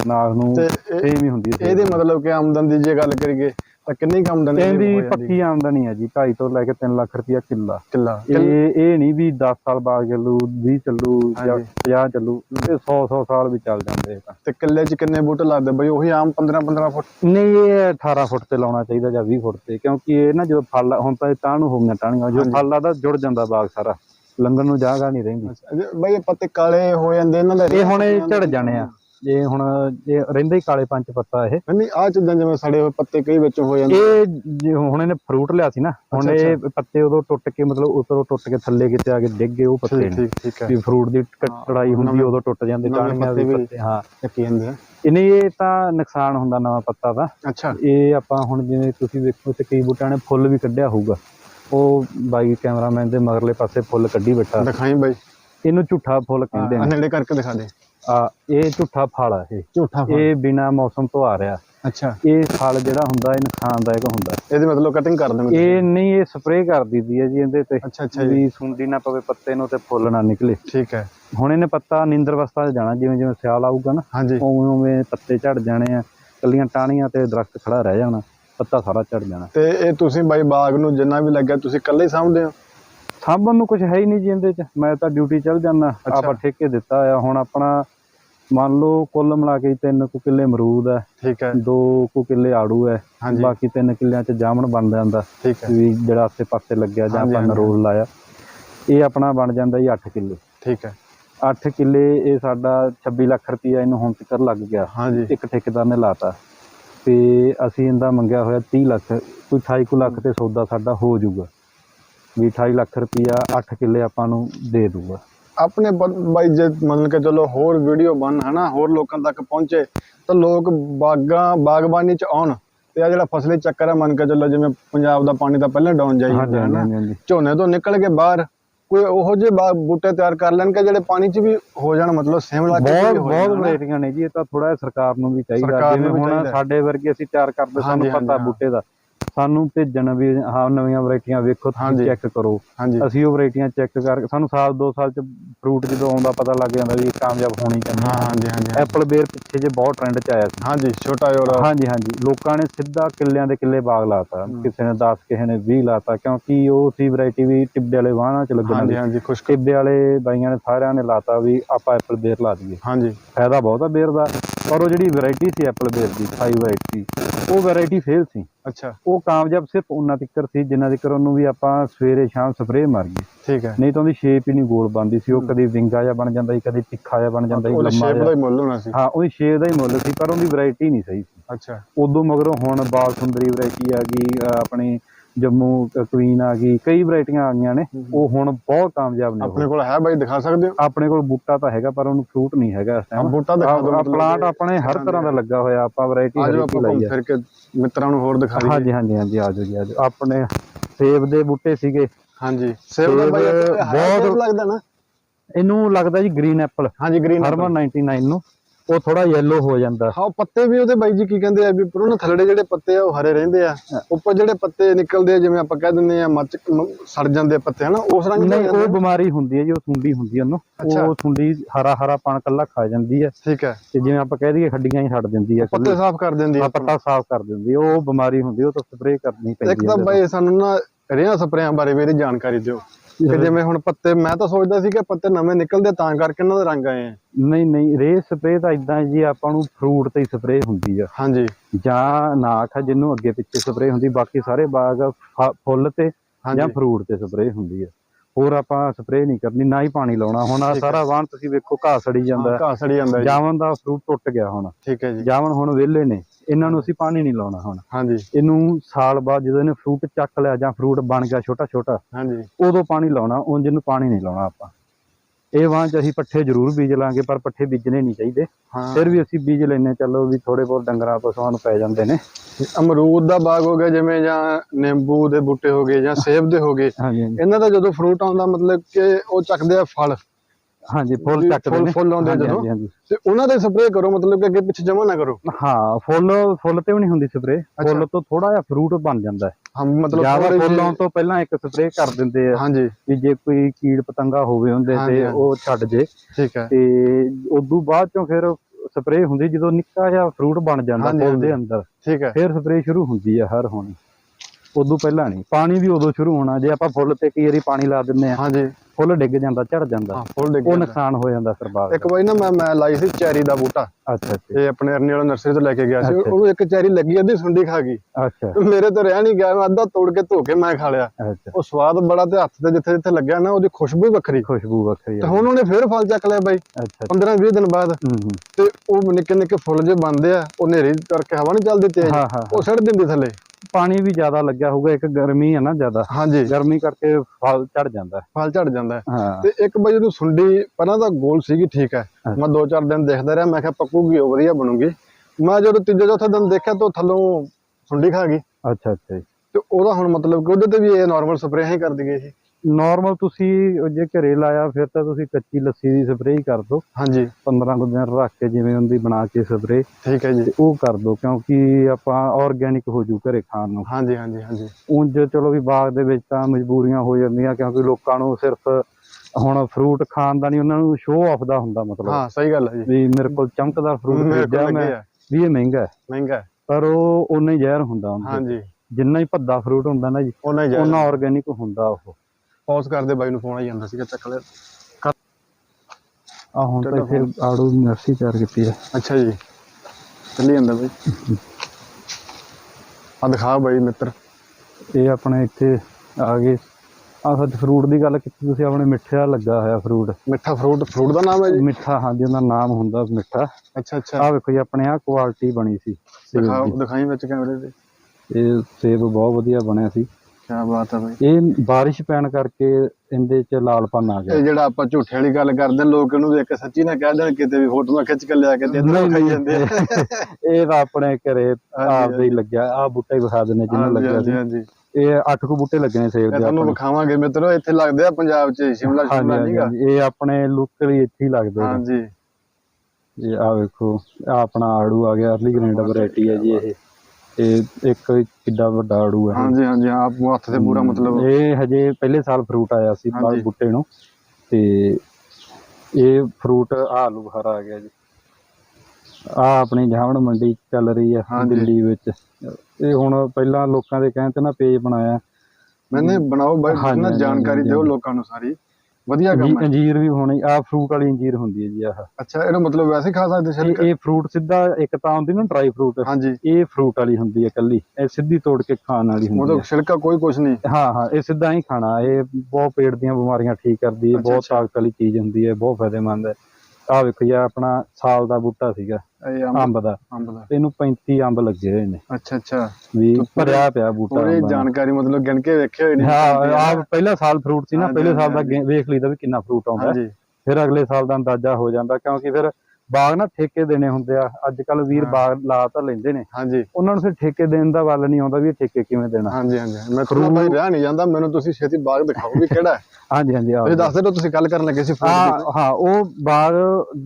ਨਾਖ ਨੂੰ ਤੇ ਇਹ- ਸੇਮ ਹੀ ਹੁੰਦੀ ਹੈ ਇਹਦੀ। ਮਤਲਬ ਕਿ ਆਮਦਨ ਦੀ ਜੇ ਗੱਲ ਕਰੀਏ ਤਾਂ ਕਿੰਨੀ ਕੁ ਆਮਦਨ ਇਹਦੀ ਇਹਦੀ ਹੋ ਜਾਂਦੀ? ਪੱਕੀ ਆਮਦਨੀ ਹੈ ਜੀ 2.5 ਤੋਂ ਲੈ ਕੇ 3 ਲੱਖ ਰੁਪਇਆ ਕਿੱਲਾ। ਕਿੱਲਾ। ਇਹ ਇਹ ਨਹੀਂ ਵੀ 10 ਸਾਲ ਬਾਅਦ ਚੱਲੂ 20 ਚੱਲੂ ਜਾਂ ਹਾਂਜੀ। 50 ਚੱਲੂ ਇਹ 100 100 ਸਾਲ ਵੀ ਚੱਲ ਜਾਂਦੇ ਇਹ ਤਾਂ। ਤੇ ਕਿੱਲੇ 'ਚ ਕਿੰਨੇ ਬੂਟੇ ਲੱਗਦੇ? ਬਈ ਉਹੀ ਆਮ 15 15 ਫੁੱਟ। ਨਹੀਂ ਇਹ 18 ਫੁੱਟ ਤੇ ਲਾਉਣਾ ਚਾਹੀਦਾ ਜਾਂ 20 ਫੁੱਟ ਤੇ ਕਿਉਂਕਿ ਇਹ ਨਾ ਜਦੋਂ ਫਲ ਹੁਣ ਤਾਂ ਇਹ ਤਾਂ ਨੂੰ ਹੋ ਗਈਆਂ ਟਾਹਣੀਆਂ ਜੋ ਹਾਂਜੀ। ਫਲ ਆਦਾ ਜੁੜ ਜਾਂਦਾ ਬਾਗ ਸਾਰਾ ਲੰਗਣ ਨੂੰ ਜਗ੍ਹਾ ਨਹੀਂ ਰਹਿੰਦੀ। ਬਈ ਇਹ ਪੱਤੇ ਕਾਲੇ ਹੋ ਜਾਂਦੇ ਇਹਨਾਂ ਦਾ ਇਹ ਹੁਣ ਇਹ ਝੜ ਜਾਣੇ ਆ। ਇਹ ਹੁਣ ਇਹ ਰਹਿੰਦਾ ਹੀ ਕਾਲੇ ਪੰਜ ਪੱਤਾ ਇਹ। ਨਹੀਂ ਆਹ ਚੀਜ਼ਾਂ ਜਿਵੇਂ ਸੜੇ ਹੋਏ ਪੱਤੇ ਕਈ ਵਿੱਚ ਹੋ ਜਾਂਦੇ ਇਹ ਜੇ ਹੁਣ ਇਹਨੇ ਫਰੂਟ ਲਿਆ ਸੀ ਨਾ ਹੁਣ ਇਹ ਪੱਤੇ ਉਦੋਂ ਟੁੱਟ ਕੇ ਮਤਲਬ ਉੱਪਰੋਂ ਟੁੱਟ ਕੇ ਥੱਲੇ ਕਿਤੇ ਆ ਕੇ ਡਿੱਗ ਗਏ ਉਹ ਪੱਤੇ ਵੀ ਫਰੂਟ ਦੀ ਕ- ਹਾਂ, ਕੜਾਈ ਹੁੰਦੀ ਉਦੋਂ ਟੁੱਟ ਜਾਂਦੇ ਟਾਹਣੀਆਂ ਵੀ ਪੱਤੇ ਹਾਂ। ਚੱਕੀ ਜਾਂਦੇ ਆ। ਇਹ ਤਾਂ ਨੁਕਸਾਨ ਹੁੰਦਾ ਨਵਾਂ ਪੱਤਾ ਦਾ। ਅੱਛਾ। ਇਹ ਆਪਾਂ ਹੁਣ ਜਿਵੇਂ ਤੁਸੀਂ ਵੇਖੋ ਤੇ ਕਈ ਬੂਟਿਆਂ ਨੇ ਫੁੱਲ ਵੀ ਕੱਢਿਆ ਹੋਊਗਾ। ਉਹ ਬਾਈ ਕੈਮਰਾਮੈਨ ਦੇ ਮਗਰਲੇ ਪਾਸੇ ਫੁੱਲ ਕੱਢੀ ਬੈਠਾ। ਦਿਖਾਈ ਬਈ। ਇਹਨੂੰ ਝੂਠਾ ਫੁੱਲ ਕਹਿੰਦੇ ਆ ਨੇ ਨੇੜੇ ਕਰਕੇ ਦਿਖਾ ਦੇ। ਆ ਇਹ ਝੂਠਾ ਫਲ ਆ ਇਹ। ਝੂਠਾ ਫਲ। ਇਹ ਬਿਨਾ ਮੌਸਮ ਤੋਂ ਆ ਰਿਹਾ। ਅੱਛਾ। ਇਹ ਫਲ ਜਿਹੜਾ ਹੁੰਦਾ ਇਹ ਨੁਕਸਾਨਦਾਇਕ ਹੁੰਦਾ। ਇਹਦੀ ਮਤਲਬ ਕਟਿੰਗ ਕਰ ਦੇਵਾਂਗੇ। ਇਹ ਨਹੀਂ ਇਹ ਸਪਰੇਅ ਕਰ ਦਿੱਤੀ ਹੈ ਜੀ ਇਹਦੇ ਤੇ। ਅੱਛਾ ਅੱਛਾ ਜੀ। ਵੀ ਸੁੰਡੀ ਨਾ ਪਵੇ ਪੱਤੇ ਨੂੰ ਤੇ ਫੁੱਲ ਨਾ ਨਿਕਲੇ। ਠੀਕ ਹੈ। ਹੁਣ ਇਹਨੇ ਪੱਤਾ ਨੀਂਦਰ ਅਵਸਥਾ 'ਚ ਜਾਣਾ ਜਿਵੇਂ ਜਿਵੇਂ ਸਿਆਲ ਆਊਗਾ ਨਾ ਹਾਂਜੀ। ਉਵੇਂ ਉਵੇਂ ਪੱਤੇ ਝੜ ਜਾਣੇ ਆ। ਕੱਲੀਆਂ ਟਾਹਣੀਆਂ ਤੇ ਦਰਖਤ ਖੜਾ ਰਹਿ ਜਾਣਾ ਪੱਤਾ ਸਾਰਾ ਝੜ ਜਾਣਾ। ਤੇ ਇਹ ਤੁਸੀਂ ਬਾਈ ਬਾਗ ਨੂੰ ਜਿੰਨਾ ਵੀ ਲੱਗਿਆ ਤੁਸੀਂ ਇਕੱਲੇ ਹੀ ਸਾਂਭਦੇ ਹੋ? ਸਾਂਭਣ ਨੂੰ ਕੁਝ ਹੈ ਹੀ ਨਹੀਂ ਜੀ ਇਹਦੇ 'ਚ। ਮੈਂ ਤਾਂ ਡਿਊਟੀ ਚੱਲ ਜਾਂਦਾ। ਆਪਾਂ ਠੇਕੇ ਦਿੱਤਾ ਆ। ਹੁਣ ਆਪਣਾ ਮੰਨ ਲਓ ਕੁੱਲ ਮਿਲਾ ਕੇ ਤਿੰਨ ਕੁ ਕਿੱਲੇ ਅਮਰੂਦ ਹੈ ਠੀਕ ਹੈ। ਦੋ ਕੁ ਕਿੱਲੇ ਆੜੂ ਹੈ ਬਾਕੀ ਤਿੰਨ ਕਿੱਲਿਆਂ 'ਚ ਜਾਮਣ ਬਣ ਜਾਂਦਾ। ਠੀਕ ਹੈ। ਵੀ ਜਿਹੜਾ ਆਸੇ ਪਾਸੇ ਲੱਗਿਆ ਜਾਂ ਆਪਾਂ। ਨਰੋਲ ਲਾਇਆ। ਇਹ ਆਪਣਾ ਬਣ ਜਾਂਦਾ ਜੀ 8 ਕਿੱਲੇ। ਠੀਕ ਹੈ। 8 ਕਿੱਲੇ ਇਹ ਸਾਡਾ 26 ਲੱਖ ਰੁਪਈਆ ਇਹਨੂੰ ਹੁਣ ਤੱਕ ਲੱਗ ਗਿਆ। ਹਾਂਜੀ। ਇੱਕ ਠੇਕੇਦਾਰ ਨੇ ਲਾਤਾ। ਤੇ ਅਸੀਂ ਇਹਦਾ ਮੰਗਿਆ ਹੋਇਆ 30 ਲੱਖ ਕੋਈ 28 ਕੁ ਲੱਖ ਤੇ ਸੌਦਾ ਸਾਡਾ ਹੋ ਜਾਊਗਾ। ਵੀ 28 ਲੱਖ ਰੁਪਈਆ 8 ਕਿੱਲੇ ਆਪਾਂ ਨੂੰ ਦੇ ਦੂਗਾ। ਆਪਣੇ ਬ- ਬਾਈ ਜੇ ਮੰਨ ਕੇ ਚਲੋ ਹੋਰ ਵੀਡੀਓ ਬਣ ਹਨਾ ਹੋਰ ਲੋਕਾਂ ਤੱਕ ਪਹੁੰਚੇ ਤਾਂ ਲੋਕ ਬਾਗਾਂ ਬਾਗਬਾਨੀ ਚ ਆਉਣ। ਤੇ ਆ ਜਿਹੜਾ ਫਸਲੀ ਚੱਕਰ ਹੈ ਮੰਨ ਕੇ ਚਲੋ ਜਿਵੇਂ ਪੰਜਾਬ ਦਾ ਪਾਣੀ ਤਾਂ ਪਹਿਲਾਂ ਡਾਊਨ ਜਾਈ ਹਾਂਜੀ ਜਾਂਦਾ ਹੈ ਹਾਂਜੀ ਨਾ ਹਾਂਜੀ ਝੋਨੇ ਤੋਂ ਨਿਕਲ ਕੇ ਬਾਹਰ ਕੋਈ ਉਹੋ ਜਿਹੇ ਬਾਗ ਬੂਟੇ ਤਿਆਰ ਕਰ ਲੈਣ ਕਿ ਜਿਹੜੇ ਪਾਣੀ 'ਚ ਵੀ ਹੋ ਜਾਣ ਮਤਲਬ ਸੇਮ ਲਾ ਕੇ ਬਹੁਤ ਵੀ ਹੋ ਬਹੁਤ ਜਾਣ, ਹਨਾ। ਵੈਰਾਈਟੀਆਂ ਨੇ ਜੀ ਇਹ ਤਾਂ ਥੋੜਾ ਸਰਕਾਰ ਨੂੰ ਵੀ ਚਾਹੀਦਾ ਸਰਕਾਰ ਨੂੰ ਜਿਵੇਂ ਵੀ ਹੁਣ ਚਾਹੀਦਾ। ਸਾਡੇ ਵਰਗੇ ਅਸੀਂ ਤਿਆਰ ਕਰਦੇ ਸਾਨੂੰ ਹਾਂਜੀ, ਪਤਾ ਹਾਂਜੀ, ਬੂਟੇ ਦਾ। ਸਾਨੂੰ ਭੇਜਣ ਵੀ ਹਾਂ ਨਵੀਆਂ ਵੈਰਾਈਟੀਆਂ ਵੇਖੋ ਹਾਂਜੀ। ਤੁਸੀਂ ਚੈੱਕ ਕਰੋ ਅਸੀਂ ਉਹ ਵੈਰਾਈਟੀਆਂ ਚੈੱਕ ਕਰਕੇ ਸਾਨੂੰ ਸਾਲ ਦੋ ਸਾਲ ਚ ਫਰੂਟ ਜਦੋਂ ਆਉਂਦਾ ਪਤਾ ਲੱਗ ਜਾਂਦਾ ਵੀ ਇਹ ਕਾਮਯਾਬ ਹੋਣੀ ਚਾਹੀਦੀ ਹਾਂ ਹਾਂਜੀ ਹਾਂਜੀ ਐਪਲ ਬੇਰ ਪਿੱਛੇ ਜੇ ਬਹੁਤ ਟ੍ਰੈਂਡ ਚ ਆਇਆ ਸੀ। ਹਾਂਜੀ ਛੋਟਾ ਜਿਹਾ ਹਾਂਜੀ ਹਾਂਜੀ। ਲੋਕਾਂ ਨੇ ਸਿੱਧਾ ਕਿੱਲਿਆਂ ਦੇ ਕਿੱਲੇ ਬਾਗ ਲਾਤਾ ਕਿਸੇ ਨੇ 10 ਕਿਸੇ ਨੇ 20 ਲਾਤਾ ਕਿਉਂਕਿ ਉਹ ਸੀ ਵੈਰਾਈਟੀ ਵੀ ਟਿੱਬੇ ਵਾਲੇ ਵਾਹਨਾਂ ਚ ਲੱਗਣ ਹਾਂਜੀ ਹਾਂਜੀ ਖੁਸ਼ਕ। ਟਿੱਬੇ ਵਾਲੇ ਬਾਈਆਂ ਨੇ ਸਾਰਿਆਂ ਨੇ ਲਾਤਾ ਵੀ ਆਪਾਂ ਐਪਲ ਬੇਰ ਲਾ ਦਈਏ। ਹਾਂਜੀ। ਫਾਇਦਾ ਬਹੁਤ ਆ ਬੇਰ ਦਾ। ਪਰ ਉਹ ਜਿਹੜੀ ਵੈਰਾਈਟੀ ਸੀ ਐਪਲ ਬੇਰ ਦੀ ਹਾਈ ਵੈਰਾਈਟੀ ਉਹ ਵੈਰਾਈਟੀ ਫੇਲ ਸੀ। ਅੱਛਾ। ਉਹ ਕਾਮਯਾਬ ਸਿਰਫ ਉਹਨਾਂ ਤੱਕਰ ਸੀ ਜਿੰਨਾ ਤੱਕਰ ਉਹਨੂੰ ਵੀ ਆਪਾਂ ਸਵੇਰੇ ਸ਼ਾਮ ਸਪਰੇਅ ਮਾਰੀਏ। ਠੀਕ ਹੈ। ਨਹੀਂ ਤਾਂ ਉਹਦੀ ਸ਼ੇਪ ਹੀ ਨਹੀਂ ਗੋਲ ਬਣਦੀ ਸੀ। ਉਹ ਕਦੇ ਵਿੰਗਾ ਜਿਹਾ ਬਣ ਜਾਂਦਾ ਸੀ ਕਦੇ ਤਿੱਖਾ ਜਿਹਾ ਬਣ ਜਾਂਦਾ ਸੀ ਲੰਮਾ ਸ਼ੇਪ ਦਾ ਹੀ ਮੁੱਲ ਹੋਣਾ ਸੀ। ਹਾਂ ਉਹਦੀ ਸ਼ੇਪ ਦਾ ਹੀ ਮੁੱਲ ਸੀ ਪਰ ਉਹਦੀ ਵੈਰਾਈਟੀ ਨਹੀਂ ਸਹੀ ਸੀ। ਅੱਛਾ। ਉਦੋਂ ਮਗਰੋਂ ਹੁਣ ਬਾਲ ਸੁੰਦਰੀ ਵੈਰਾਈਟੀ ਆ ਗਈ ਆਪਣੀ ਜੰਮੂ ਕਵੀਨ ਆ ਗਈ ਕਈ ਵੈਰਾਈਟੀਆਂ ਆ ਗਈਆਂ ਨੇ। ਉਹ ਹੁਣ ਬਹੁਤ ਕਾਮਯਾਬ ਨੇ। ਆਪਣੇ ਕੋਲ ਹੈ ਬਾਈ ਦਿਖਾ ਸਕਦੇ ਹੋ? ਆਪਣੇ ਕੋਲ ਬੂਟਾ ਤਾਂ ਹੈਗਾ ਪਰ ਉਹਨੂੰ ਫਰੂਟ ਨਹੀਂ ਹੈਗਾ ਇਸ ਟਾਈਮ ਬੂਟਾ ਦਿਖਾ ਦਿਓ ਪਲਾਂਟ ਆਪਣੇ ਹਰ ਤਰ੍ਹਾਂ ਦਾ ਲੱਗਾ ਹੋਇਆ ਆਪਾਂ ਵੈਰਾਈਟੀ ਆਜੋ ਹਰੇਕ ਆਪਾਂ ਹੀ ਘੁੰਮ ਲਾਈ ਹੈ ਫਿਰ ਕੇ ਮਿੱਤਰਾਂ ਨੂੰ ਹੋਰ ਦਿਖਾ ਦਈਏ। ਹਾਂਜੀ ਹਾਂਜੀ ਹਾਂਜੀ ਆਜੋ ਜੀ ਆਜੋ ਆਪਣੇ ਸੇਬ ਦੇ ਬੂਟੇ ਸੀਗੇ। ਹਾਂਜੀ ਸੇਬ ਦਾ ਬਾਈ ਬਹੁਤ- ਲੱਗਦਾ ਨਾ? ਇਹਨੂੰ ਲੱਗਦਾ ਜੀ ਗ੍ਰੀਨ ਐਪਲ ਹਾਂਜੀ ਗ੍ਰੀਨ ਹਰਮਨ 99 ਨੂੰ। ਉਹ ਥੋੜਾ ਯੈਲੋ ਹੋ ਜਾਂਦਾ। ਹਾਂ ਪੱਤੇ ਵੀ ਉਹਦੇ ਬਾਈ ਜੀ ਕੀ ਕਹਿੰਦੇ ਆ ਵੀ ਪਰ ਉਹਨਾਂ ਥੱਲੜੇ ਜਿਹੜੇ ਪੱਤੇ ਆ ਉਹ ਹਰੇ ਰਹਿੰਦੇ ਆ। ਉੱਪਰ ਜਿਹੜੇ ਪੱਤੇ ਨਿਕਲਦੇ ਆ ਜਿਵੇਂ ਆਪਾਂ ਕਹਿ ਦਿੰਦੇ ਆ ਮੱਚ ਸੜ ਜਾਂਦੇ ਪੱਤੇ ਹਨਾ? ਉਸ ਰੰਗ ਨਹੀਂ ਹੋ ਉਹ। ਬਿਮਾਰੀ ਹੁੰਦੀ ਹੈ ਜੀ ਉਹ ਸੁੰਡੀ ਹੁੰਦੀ ਹੈ ਉਹਨੂੰ। ਉਹ ਸੁੰਡੀ ਹਰਾ ਹਰਾ ਪਣ ਕੱਲਾ ਖਾ ਜਾਂਦੀ ਹੈ। ਠੀਕ ਹੈ। ਤੇ ਜਿਵੇਂ ਆਪਾਂ ਕਹਿ ਦਈਏ ਹੱਡੀਆਂ ਹੀ ਛੱਡ ਦਿੰਦੀ ਹੈ। ਪੱਤੇ ਸਾਫ਼ ਕਰ ਦਿੰਦੀ ਆ ਪੱਤਾ ਸਾਫ਼ ਕਰ ਦਿੰਦੀ ਹੈ ਉਹ ਬਿਮਾਰੀ ਹੁੰਦੀ ਹੈ, ਉਹ ਤਾਂ ਸਪਰੇਅ ਕਰਨੀ ਇੱਕ ਪੈਂਦੀ ਤਾਂ ਹੈ ਬਾਈ ਸਾਨੂੰ ਨਾ ਰੇਹਾਂ ਸਪਰੇਆਂ ਬਾਰੇ ਵੀ ਇਹਦੀ ਜਾਣਕਾਰੀ ਦਿਓ। ਕਿ ਜਿਵੇਂ ਹੁਣ ਪੱਤੇ ਮੈਂ ਤਾਂ ਸੋਚਦਾ ਸੀ ਕਿ ਪੱਤੇ ਨਵੇਂ ਨਿਕਲਦੇ ਤਾਂ ਕਰਕੇ ਇਹਨਾਂ ਦੇ ਰੰਗ ਆਏ ਆ। ਨਹੀਂ ਨਹੀਂ ਰੇ ਸਪਰੇਅ ਤਾਂ ਇਦਾਂ ਜੀ ਆਪਾਂ ਨੂੰ ਫਰੂਟ ਤੇ ਹੀ ਸਪਰੇਅ ਹੁੰਦੀ ਆ। ਹਾਂਜੀ। ਜਾਂ ਨਾਖ ਆ ਜਿਹਨੂੰ ਅੱਗੇ ਪਿੱਛੇ ਸਪਰੇਅ ਹੁੰਦੀ ਬਾਕੀ ਸਾਰੇ ਬਾਗ ਫੁੱਲ ਤੇ ਜਾਂ ਫਰੂਟ ਤੇ ਸਪਰੇਅ ਹੁੰਦੀ ਆ। ਹੋਰ ਆਪਾਂ ਸਪਰੇਅ ਨਹੀਂ ਕਰਨੀ ਨਾ ਹੀ ਪਾਣੀ ਲਾਉਣਾ। ਹੁਣ ਆ ਸਾਰਾ ਵਾਹਣ ਤੁਸੀਂ ਵੇਖੋ ਘਾਹ ਸੜੀ ਜਾਂਦਾ ਘਾਹ ਸੜੀ ਜਾਂਦਾ ਜੀ। ਜਾਮਨ ਦਾ ਫਰੂਟ ਟੁੱਟ ਗਿਆ ਹੁਣ। ਠੀਕ ਹੈ ਜੀ। ਜਾਮਨ ਹੁਣ ਵਿਹਲੇ ਨੇ। ਇਹਨਾਂ ਨੂੰ ਅਸੀਂ ਪਾਣੀ ਨਹੀਂ ਲਾਉਣਾ ਹੁਣ। ਹਾਂਜੀ। ਇਹਨੂੰ ਸਾਲ ਬਾਅਦ ਜਦੋਂ ਇਹਨੇ ਫਰੂਟ ਚੱਕ ਲਿਆ ਜਾਂ ਫਰੂਟ ਬਣ ਗਿਆ ਛੋਟਾ ਛੋਟਾ ਹਾਂਜੀ। ਉਦੋਂ ਪਾਣੀ ਲਾਉਣਾ ਉਂਝ ਇਹਨੂੰ ਪਾਣੀ ਨਹੀਂ ਲਾਉਣਾ ਆਪਾਂ। ਇਹ ਵਾਂ ਚ ਅਸੀਂ ਪੱਠੇ ਜ਼ਰੂਰ ਬੀਜ ਲਾਂਗੇ ਪਰ ਪੱਠੇ ਬੀਜਣੇ ਨਹੀਂ ਚਾਹੀਦੇ। ਫਿਰ ਵੀ ਅਸੀਂ ਬੀਜ ਲੈਨੇ ਚਲੋ ਵੀ ਥੋੜੇ ਬਹੁਤ ਡੰਗਰਾਂ ਪਸ਼ੂਆਂ ਨੂੰ ਪੈ ਜਾਂਦੇ ਨੇ। ਅਮਰੂਦ ਦਾ ਬਾਗ ਹੋ ਗਿਆ ਜਿਵੇਂ ਜਾਂ ਨਿੰਬੂ ਦੇ ਬੂਟੇ ਹੋ ਗਏ ਜਾਂ ਸੇਬ ਦੇ ਹੋ ਗਏ। ਇਹਨਾਂ ਦਾ ਜਦੋਂ ਫਰੂਟ ਆਉਂਦਾ ਮਤਲਬ ਕਿ ਉਹ ਚੱਕਦੇ ਆ ਫਲ। ਹਾਂਜੀ ਫੁੱਲ ਚੱਕਦੇ ਨੇ। ਫੁੱਲ ਆਉਂਦੇ ਜਦੋਂ। ਤੇ ਉਹਨਾਂ ਦੇ ਸਪਰੇਅ ਕਰੋ ਮਤਲਬ ਕਿ ਅੱਗੇ ਪਿੱਛੇ ਜਮਾ ਨਾ ਕਰੋ? ਹਾਂ ਫੁੱਲ ਫੁੱਲ ਤੇ ਵੀ ਨਹੀਂ ਹੁੰਦੀ ਸਪਰੇ ਫੁੱਲ ਤੋਂ ਥੋੜਾ ਜਿਹਾ ਫਰੂਟ ਬਣ ਜਾਂਦਾ ਹੈ। ਹਾਂ ਮਤਲਬ ਜ਼ਿਆਦਾ ਫੁੱਲ ਆਉਣ ਤੋਂ ਪਹਿਲਾਂ ਇੱਕ ਸਪਰੇ ਕਰ ਦਿੰਦੇ ਆ। ਹਾਂਜੀ। ਵੀ ਜੇ ਕੋਈ ਕੀੜ ਪਤੰਗਾ ਹੋਵੇ ਹੁੰਦੇ ਤੇ। ਉਹ ਛੱਡ ਜੇ। ਠੀਕ ਹੈ। ਤੇ ਉਦੋਂ ਬਾਅਦ ਚੋਂ ਫਿਰ ਸਪਰੇ ਹੁੰਦੀ ਜਦੋਂ ਨਿੱਕਾ ਜਿਹਾ ਫਰੂਟ ਬਣ ਜਾਂਦਾ ਫੁੱਲ ਦੇ। ਅੰਦਰ। ਠੀਕ ਹੈ। ਫਿਰ ਸਪਰੇ ਸ਼ੁਰੂ ਹੁੰਦੀ ਆ ਹਰ ਹੋਣੀ। ਉਦੋਂ ਪਹਿਲਾਂ ਨਹੀਂ। ਪਾਣੀ ਵੀ ਉਦੋਂ ਸ਼ੁਰੂ ਹੋਣਾ ਜੇ ਆਪਾਂ ਫੁੱਲ ਤੇ ਕਈ ਵਾਰੀ ਪਾਣੀ ਲਾ ਦਿੰਨੇ ਆ ਹਾਂਜੀ। ਫੁੱਲ ਡਿੱਗ ਜਾਂਦਾ ਝੜ ਜਾਂਦਾ। ਹਾਂ ਫੁੱਲ ਡਿੱਗ ਉਹ। ਨੁਕਸਾਨ ਹੋ ਜਾਂਦਾ ਬਾਅਦ ਇੱਕ ਵਾਰੀ ਨਾ ਮੈਂ ਮੈਂ ਲਾਈ ਸੀ ਚੈਰੀ ਦਾ ਬੂਟਾ। ਅੱਛਾ ਅੱਛਾ। ਇਹ ਆਪਣੇ ਅਰਨੀ ਵਾਲਾ ਨਰਸਰੀ ਤੋਂ ਲੈ ਕੇ ਗਿਆ ਸੀ। ਉਹਨੂੰ ਇੱਕ ਚੈਰੀ ਲੱਗੀ ਅੱਧੀ ਸੁੰਡੀ ਖਾ ਗਈ। ਅੱਛਾ। ਤੇ ਮੇਰੇ ਤੋਂ ਰਹਿ ਨਹੀਂ ਗਿਆ ਮੈਂ ਅੱਧਾ ਤੋੜ ਕੇ ਧੋ ਕੇ ਮੈਂ ਖਾ ਲਿਆ। ਅੱਛਾ। ਉਹ ਸਵਾਦ ਬੜਾ ਤੇ ਹੱਥ ਤੇ ਜਿੱਥੇ ਜਿੱਥੇ ਲੱਗਿਆ ਨਾ ਉਹਦੀ ਖੁਸ਼ਬੂ ਵੱਖਰੀ। ਖੁਸ਼ਬੂ ਵੱਖਰੀ ਤੇ ਹੁਣ ਉਹਨੇ ਫੇਰ ਫਲ ਚੱਕ ਲਿਆ ਬਾਈ ਅੱਛਾ 15 20 ਦਿਨ ਬਾਅਦ। ਤੇ ਉਹ ਨਿੱਕੇ ਨਿੱਕੇ ਫੁੱਲ ਜੇ ਬਣਦੇ ਆ ਉਹ ਨੇਰੀ ਕਰਕੇ ਹਵਾ ਨਹੀਂ ਚੱਲਦੀ ਤੇਜ਼। ਹਾਂ। ਉਹ ਸੜ ਦਿੰਦੀ ਥੱਲੇ। ਪਾਣੀ ਵੀ ਜ਼ਿਆਦਾ ਲੱਗਿਆ ਹੋਊਗਾ ਇੱਕ ਗਰਮੀ ਹੈ ਨਾ ਜ਼ਿਆਦਾ। ਹਾਂਜੀ। ਗਰਮੀ ਕਰਕੇ ਫਲ ਝੜ ਜਾਂਦਾ ਹੈ। ਫਲ ਝੜ ਜਾਂਦਾ ਤੇ ਇੱਕ ਬਾਈ ਉਹਨੂੰ ਸੁੰਡੀ ਪਹਿਲਾਂ ਤਾਂ ਗੋਲ ਸੀਗੀ ਠੀਕ ਹੈ। ਮੈਂ ਦੋ ਚਾਰ ਦਿਨ ਦੇਖਦਾ ਰਿਹਾ ਮੈਂ ਕਿਹਾ ਪੱਕੂਗੀ ਉਹ ਵਧੀਆ ਬਣੂਗੀ। ਮੈਂ ਜਦੋਂ ਤੀਜੇ ਚੌਥੇ ਦਿਨ ਦੇਖਿਆ ਤਾਂ ਥੱਲੋਂ ਸੁੰਡੀ ਖਾ ਗਈ। ਅੱਛਾ ਅੱਛਾ ਜੀ। ਤੇ ਉਹਦਾ ਹੁਣ ਮਤਲਬ ਕਿ ਉਹਦੇ ਤੇ ਵੀ ਇਹ ਨਾਰਮਲ ਸਪਰੇਅ ਹੀ ਕਰ ਦਈਏ ਇਹ। ਨਾਰਮਲ ਤੁਸੀਂ ਜੇ ਘਰੇ ਲਾਇਆ ਫਿਰ ਤਾਂ ਤੁਸੀਂ ਕੱਚੀ ਲੱਸੀ ਦੀ ਸਪਰੇਅ ਕਰ ਦਿਓ। ਹਾਂਜੀ। 15 ਕੁ ਦਿਨ ਰੱਖ ਕੇ ਜਿਵੇਂ ਉਹਦੀ ਬਣਾ ਕੇ ਸਪਰੇਅ ਠੀਕ ਹੈ ਜੀ। ਉਹ ਕਰ ਦਿਓ ਕਿਉਂਕਿ ਆਪਾਂ ਆਰਗੇਨਿਕ ਹੋ ਜੂ ਘਰੇ ਖਾਣ ਨੂੰ। ਹਾਂਜੀ ਹਾਂਜੀ ਹਾਂਜੀ। ਉਂਝ ਚਲੋ ਵੀ ਬਾਗ ਦੇ ਵਿੱਚ ਤਾਂ ਮਜਬੂਰੀਆਂ ਹੋ ਜਾਂਦੀਆਂ ਕਿਉਂਕਿ ਲੋਕਾਂ ਨੂੰ ਸਿਰਫ ਹੁਣ ਫਰੂਟ ਖਾਣ ਦਾ ਨਹੀਂ ਉਹਨਾਂ ਨੂੰ ਸ਼ੋਅ ਆਫ ਦਾ ਹੁੰਦਾ ਮਤਲਬ। ਹਾਂ ਸਹੀ ਗੱਲ ਹੈ ਜੀ। ਵੀ ਮੇਰੇ ਕੋਲ ਚਮਕਦਾਰ ਫਰੂਟ ਭੇਜਿਆ ਮੈਂ ਵੀ ਇਹ ਮਹਿੰਗਾ ਹੈ। ਮਹਿੰਗਾ ਹੈ। ਪਰ ਉਹ ਉਨਾ ਹੀ ਜ਼ਹਿਰ ਹੁੰਦਾ ਹੁੰਦਾ ਹਾਂਜੀ। ਜਿੰਨਾ ਹੀ ਭੱਦਾ ਫਰੂਟ ਹੁੰਦਾ ਨਾ ਜੀ ਉਹਨਾਂ ਹੀ ਜਾ ਉਹਨਾਂ ਆਰਗੇਨਿਕ ਹੁੰਦਾ ਉਹ। ਪੌਜ਼ ਕਰਦੇ ਬਾਈ ਨੂੰ ਫੋਨ ਆਈ ਜਾਂਦਾ ਸੀਗਾ ਚੱਕ ਲਿਆ। ਆ ਹੁਣ ਤਾਂ ਇੱਥੇ ਆੜੂ ਦੀ ਨਰਸਰੀ ਤਿਆਰ ਕੀਤੀ ਹੈ ਅੱਛਾ ਜੀ। ਚੱਲੀ ਜਾਂਦਾ ਬਾਈ। ਆ ਦਿਖਾ ਬਾਈ ਮਿੱਤਰ। ਇਹ ਆਪਣੇ ਇੱਥੇ ਆ ਗਏ। ਆਹ ਸੱਚ ਫਰੂਟ ਦੀ ਗੱਲ ਕੀਤੀ ਤੁਸੀਂ ਆਪਣੇ ਮਿੱਠਾ ਲੱਗਾ ਹੋਇਆ ਫਰੂਟ ਮਿੱਠਾ ਫਰੂਟ ਫਰੂਟ ਦਾ ਨਾਮ ਹੈ ਜੀ? ਮਿੱਠਾ ਹਾਂਜੀ ਉਹਦਾ ਨਾਮ ਹੁੰਦਾ ਮਿੱਠਾ। ਅੱਛਾ ਅੱਛਾ। ਆਹ ਵੇਖੋ ਜੀ ਆਪਣੇ ਆ ਕੁਆਲਿਟੀ ਬਣੀ ਸੀ। ਦਿਖਾਓ ਦਿਖਾਈ ਵਿੱਚ ਕੈਮਰੇ ਤੇ। ਇਹ ਸੇਬ ਬਹੁਤ ਵਧੀਆ ਬਣਿਆ ਸੀ। ਕੀ ਬਾਤ ਹੈ ਬਾਈ। ਇਹ ਬਾਰਿਸ਼ ਪੈਣ ਕਰਕੇ ਇਹਦੇ ਚ ਲਾਲਪਨ ਆ ਗਿਆ। ਇਹ ਜਿਹੜਾ ਆਪਾਂ ਝੂਠੇ ਵਾਲੀ ਗੱਲ ਕਰਦੇ ਲੋਕ ਇਹਨੂੰ ਵੇਖ ਕੇ ਸੱਚੀ ਨਾ ਕਹਿ ਦੇਣ ਕਿਤੇ ਵੀ ਫੋਟੋਆਂ ਖਿੱਚ ਕੇ ਲਿਆ ਕੇ ਤੇ ਇਧਰ ਖਾਈ ਜਾਂਦੇ ਆ। ਇਹ ਤਾਂ ਆਪਣੇ ਘਰੇ ਆਪਦੇ ਹੀ ਲੱਗਿਆ ਆ ਬੂਟਾ ਹੀ ਵਿਖਾ ਦਿੰਦੇ ਜਿਹਨੂੰ ਲੱਗਿਆ ਸੀ। ਹਾਂਜੀ ਇਹ ਅੱਠ ਕੁ ਬੂਟੇ ਲੱਗੇ ਨੇ ਸੇਬ ਦੇ ਤੁਹਾਨੂੰ ਵਿਖਾਵਾਂਗੇ ਮਿੱਤਰੋ ਇੱਥੇ ਲੱਗਦੇ ਆ ਪੰਜਾਬ 'ਚ ਸ਼ਿਮਲਾ ਸ਼ਿਮਲਾ ਨਹੀਂਗਾ? ਇਹ ਆਪਣੇ ਲੋਕਲ ਇੱਥੇ ਹੀ ਲੱਗਦੇ ਨੇ। ਹਾਂਜੀ। ਇਹ ਆ ਵੇਖੋ ਆ ਆਪਣਾ ਆੜੂ ਆ ਗਿਆ ਅਰਲੀ ਗ੍ਰੈਂਡ ਵੈਰਾਈਟੀ ਹੈ ਜੀ ਇਹ। ਇਹ ਇੱਕ ਕਿੱਡਾ ਵੱਡਾ ਆੜੂ ਹੈ ਹਾਂਜੀ ਹਾਂਜੀ ਆਪ ਹੱਥ ਤੇ ਪੂਰਾ ਮਤਲਬ ਇਹ ਹਜੇ ਪਹਿਲੇ ਸਾਲ ਫਰੂਟ ਆਇਆ ਸੀ ਬਾਹਰ ਹਾਂਜੀ। ਬੂਟੇ ਨੂੰ ਤੇ ਇਹ ਫਰੂਟ ਆ ਆਲੂ ਬੁਖਾਰਾ ਆ ਗਿਆ ਜੀ ਆ ਆਪਣੀ ਜਾਵਣ ਮੰਡੀ ਚੱਲ ਰਹੀ ਹੈ ਹਾਂਜੀ। ਦਿੱਲੀ ਵਿੱਚ ਇਹ ਹੁਣ ਪਹਿਲਾਂ ਲੋਕਾਂ ਦੇ ਕਹਿਣ ਤੇ ਨਾ ਪੇਜ ਬਣਾਇਆ ਮੈਨੇ ਬਣਾਓ ਬਾਈ ਹਾਂਜੀ, ਨਾ ਹਾਂਜੀ, ਜਾਣਕਾਰੀ ਹਾਂਜੀ, ਦਿਓ। ਲੋਕਾਂ ਨੂੰ ਸਾਰੀ ਵਧੀਆ ਕੰਮ ਹੈ। ਅੰਜੀਰ ਵੀ ਹੋਣੀ ਆ ਫਰੂਟ ਵਾਲੀ ਅੰਜੀਰ ਹੁੰਦੀ ਹੈ ਜੀ ਆਹ। ਅੱਛਾ ਇਹਨੂੰ ਮਤਲਬ ਵੈਸੇ ਖਾ ਸਕਦੇ ਛਿਲਕ ਇਹ ਫਰੂਟ ਸਿੱਧਾ ਇੱਕ ਤਾਂ ਹੁੰਦੀ ਨਾ ਡਰਾਈ ਫਰੂਟ ਹਾਂਜੀ। ਇਹ ਫਰੂਟ ਵਾਲੀ ਹੁੰਦੀ ਹੈ ਕੱਲੀ ਇਹ ਸਿੱਧੀ ਤੋੜ ਕੇ ਖਾਣ ਵਾਲੀ ਹੁੰਦੀ ਮਤਲਬ ਹੈ। ਛਿਲਕਾ ਕੋਈ ਕੁਝ ਨਹੀਂ। ਹਾਂ ਹਾਂ ਇਹ ਸਿੱਧਾ ਹੀ ਖਾਣਾ। ਇਹ ਬਹੁਤ ਪੇਟ ਦੀਆਂ ਬਿਮਾਰੀਆਂ ਠੀਕ ਕਰਦੀ ਹੈ ਬਹੁਤ। ਤਾਕਤ ਵਾਲੀ ਚੀਜ਼ ਹੁੰਦੀ ਹੈ ਬਹੁਤ ਫਾਇਦੇਮੰਦ ਹੈ। ਆ ਵੇਖੋ ਜੀ ਆਹ ਆਪਣਾ ਸਾਲ ਦਾ ਬੂਟਾ ਸੀਗਾ ਇਹ ਅੰਬ ਅੰਬ ਦਾ। ਅੰਬ ਦਾ। ਇਹਨੂੰ 35 ਅੰਬ ਲੱਗੇ ਹੋਏ ਨੇ। ਅੱਛਾ ਅੱਛਾ। ਵੀ ਪੂਰੇ- ਭਰਿਆ ਪਿਆ ਬੂਟਾ ਪੂਰੀ ਅੰਬਾਂ ਨਾਲ। ਜਾਣਕਾਰੀ ਮਤਲਬ ਗਿਣ ਕੇ ਵੇਖੇ ਹੋਏ ਨਹੀਂ ਹਾਂ ਆ ਪਹਿਲਾ ਸਾਲ ਫਰੂਟ ਸੀ ਨਾ ਹਾਂਜੀ, ਪਹਿਲੇ ਸਾਲ ਦਾ ਹਾਂਜੀ, ਗੇ- ਵੇਖ ਲਈਦਾ ਵੀ ਕਿੰਨਾ ਫਰੂਟ ਆਉਂਦਾ। ਹੈ। ਹਾਂਜੀ। ਫਿਰ ਅਗਲੇ ਸਾਲ ਦਾ ਅੰਦਾਜ਼ਾ ਹੋ ਜਾਂਦਾ ਕਿਉਂਕਿ ਫਿਰ ਬਾਗ ਨਾ ਠੇਕੇ ਦੇਣੇ ਹੁੰਦੇ ਆ। ਅੱਜ ਕੱਲ ਵੀਰ। ਬਾਗ ਲਾ ਤਾਂ ਲੈਂਦੇ ਨੇ। ਹਾਂਜੀ। ਉਹਨਾਂ ਨੂੰ ਫਿਰ ਠੇਕੇ ਦੇਣ ਦਾ ਵੱਲ ਨਹੀਂ ਆਉਂਦਾ ਵੀ ਇਹ ਠੇਕੇ ਕਿਵੇਂ ਦੇਣਾ। ਹਾਂਜੀ ਹਾਂਜੀ। ਮੈਂ ਤੁਹਾਨੂੰ ਬਾਈ ਰਹਿ ਨਹੀਂ ਜਾਂਦਾ। ਮੈਨੂੰ ਤੁਸੀਂ ਛੇਤੀ ਬਾਗ ਦਿਖਾਓ ਵੀ ਕਿਹੜਾ ਹੈ। ਹਾਂਜੀ ਹਾਂਜੀ ਆਹ ਦੱਸ ਦਿਓ ਤੁਸੀਂ ਗੱਲ ਕਰਨ ਲੱਗੇ ਸੀ ਹਾਂ ਹਾਂ ਉਹ ਬਾਗ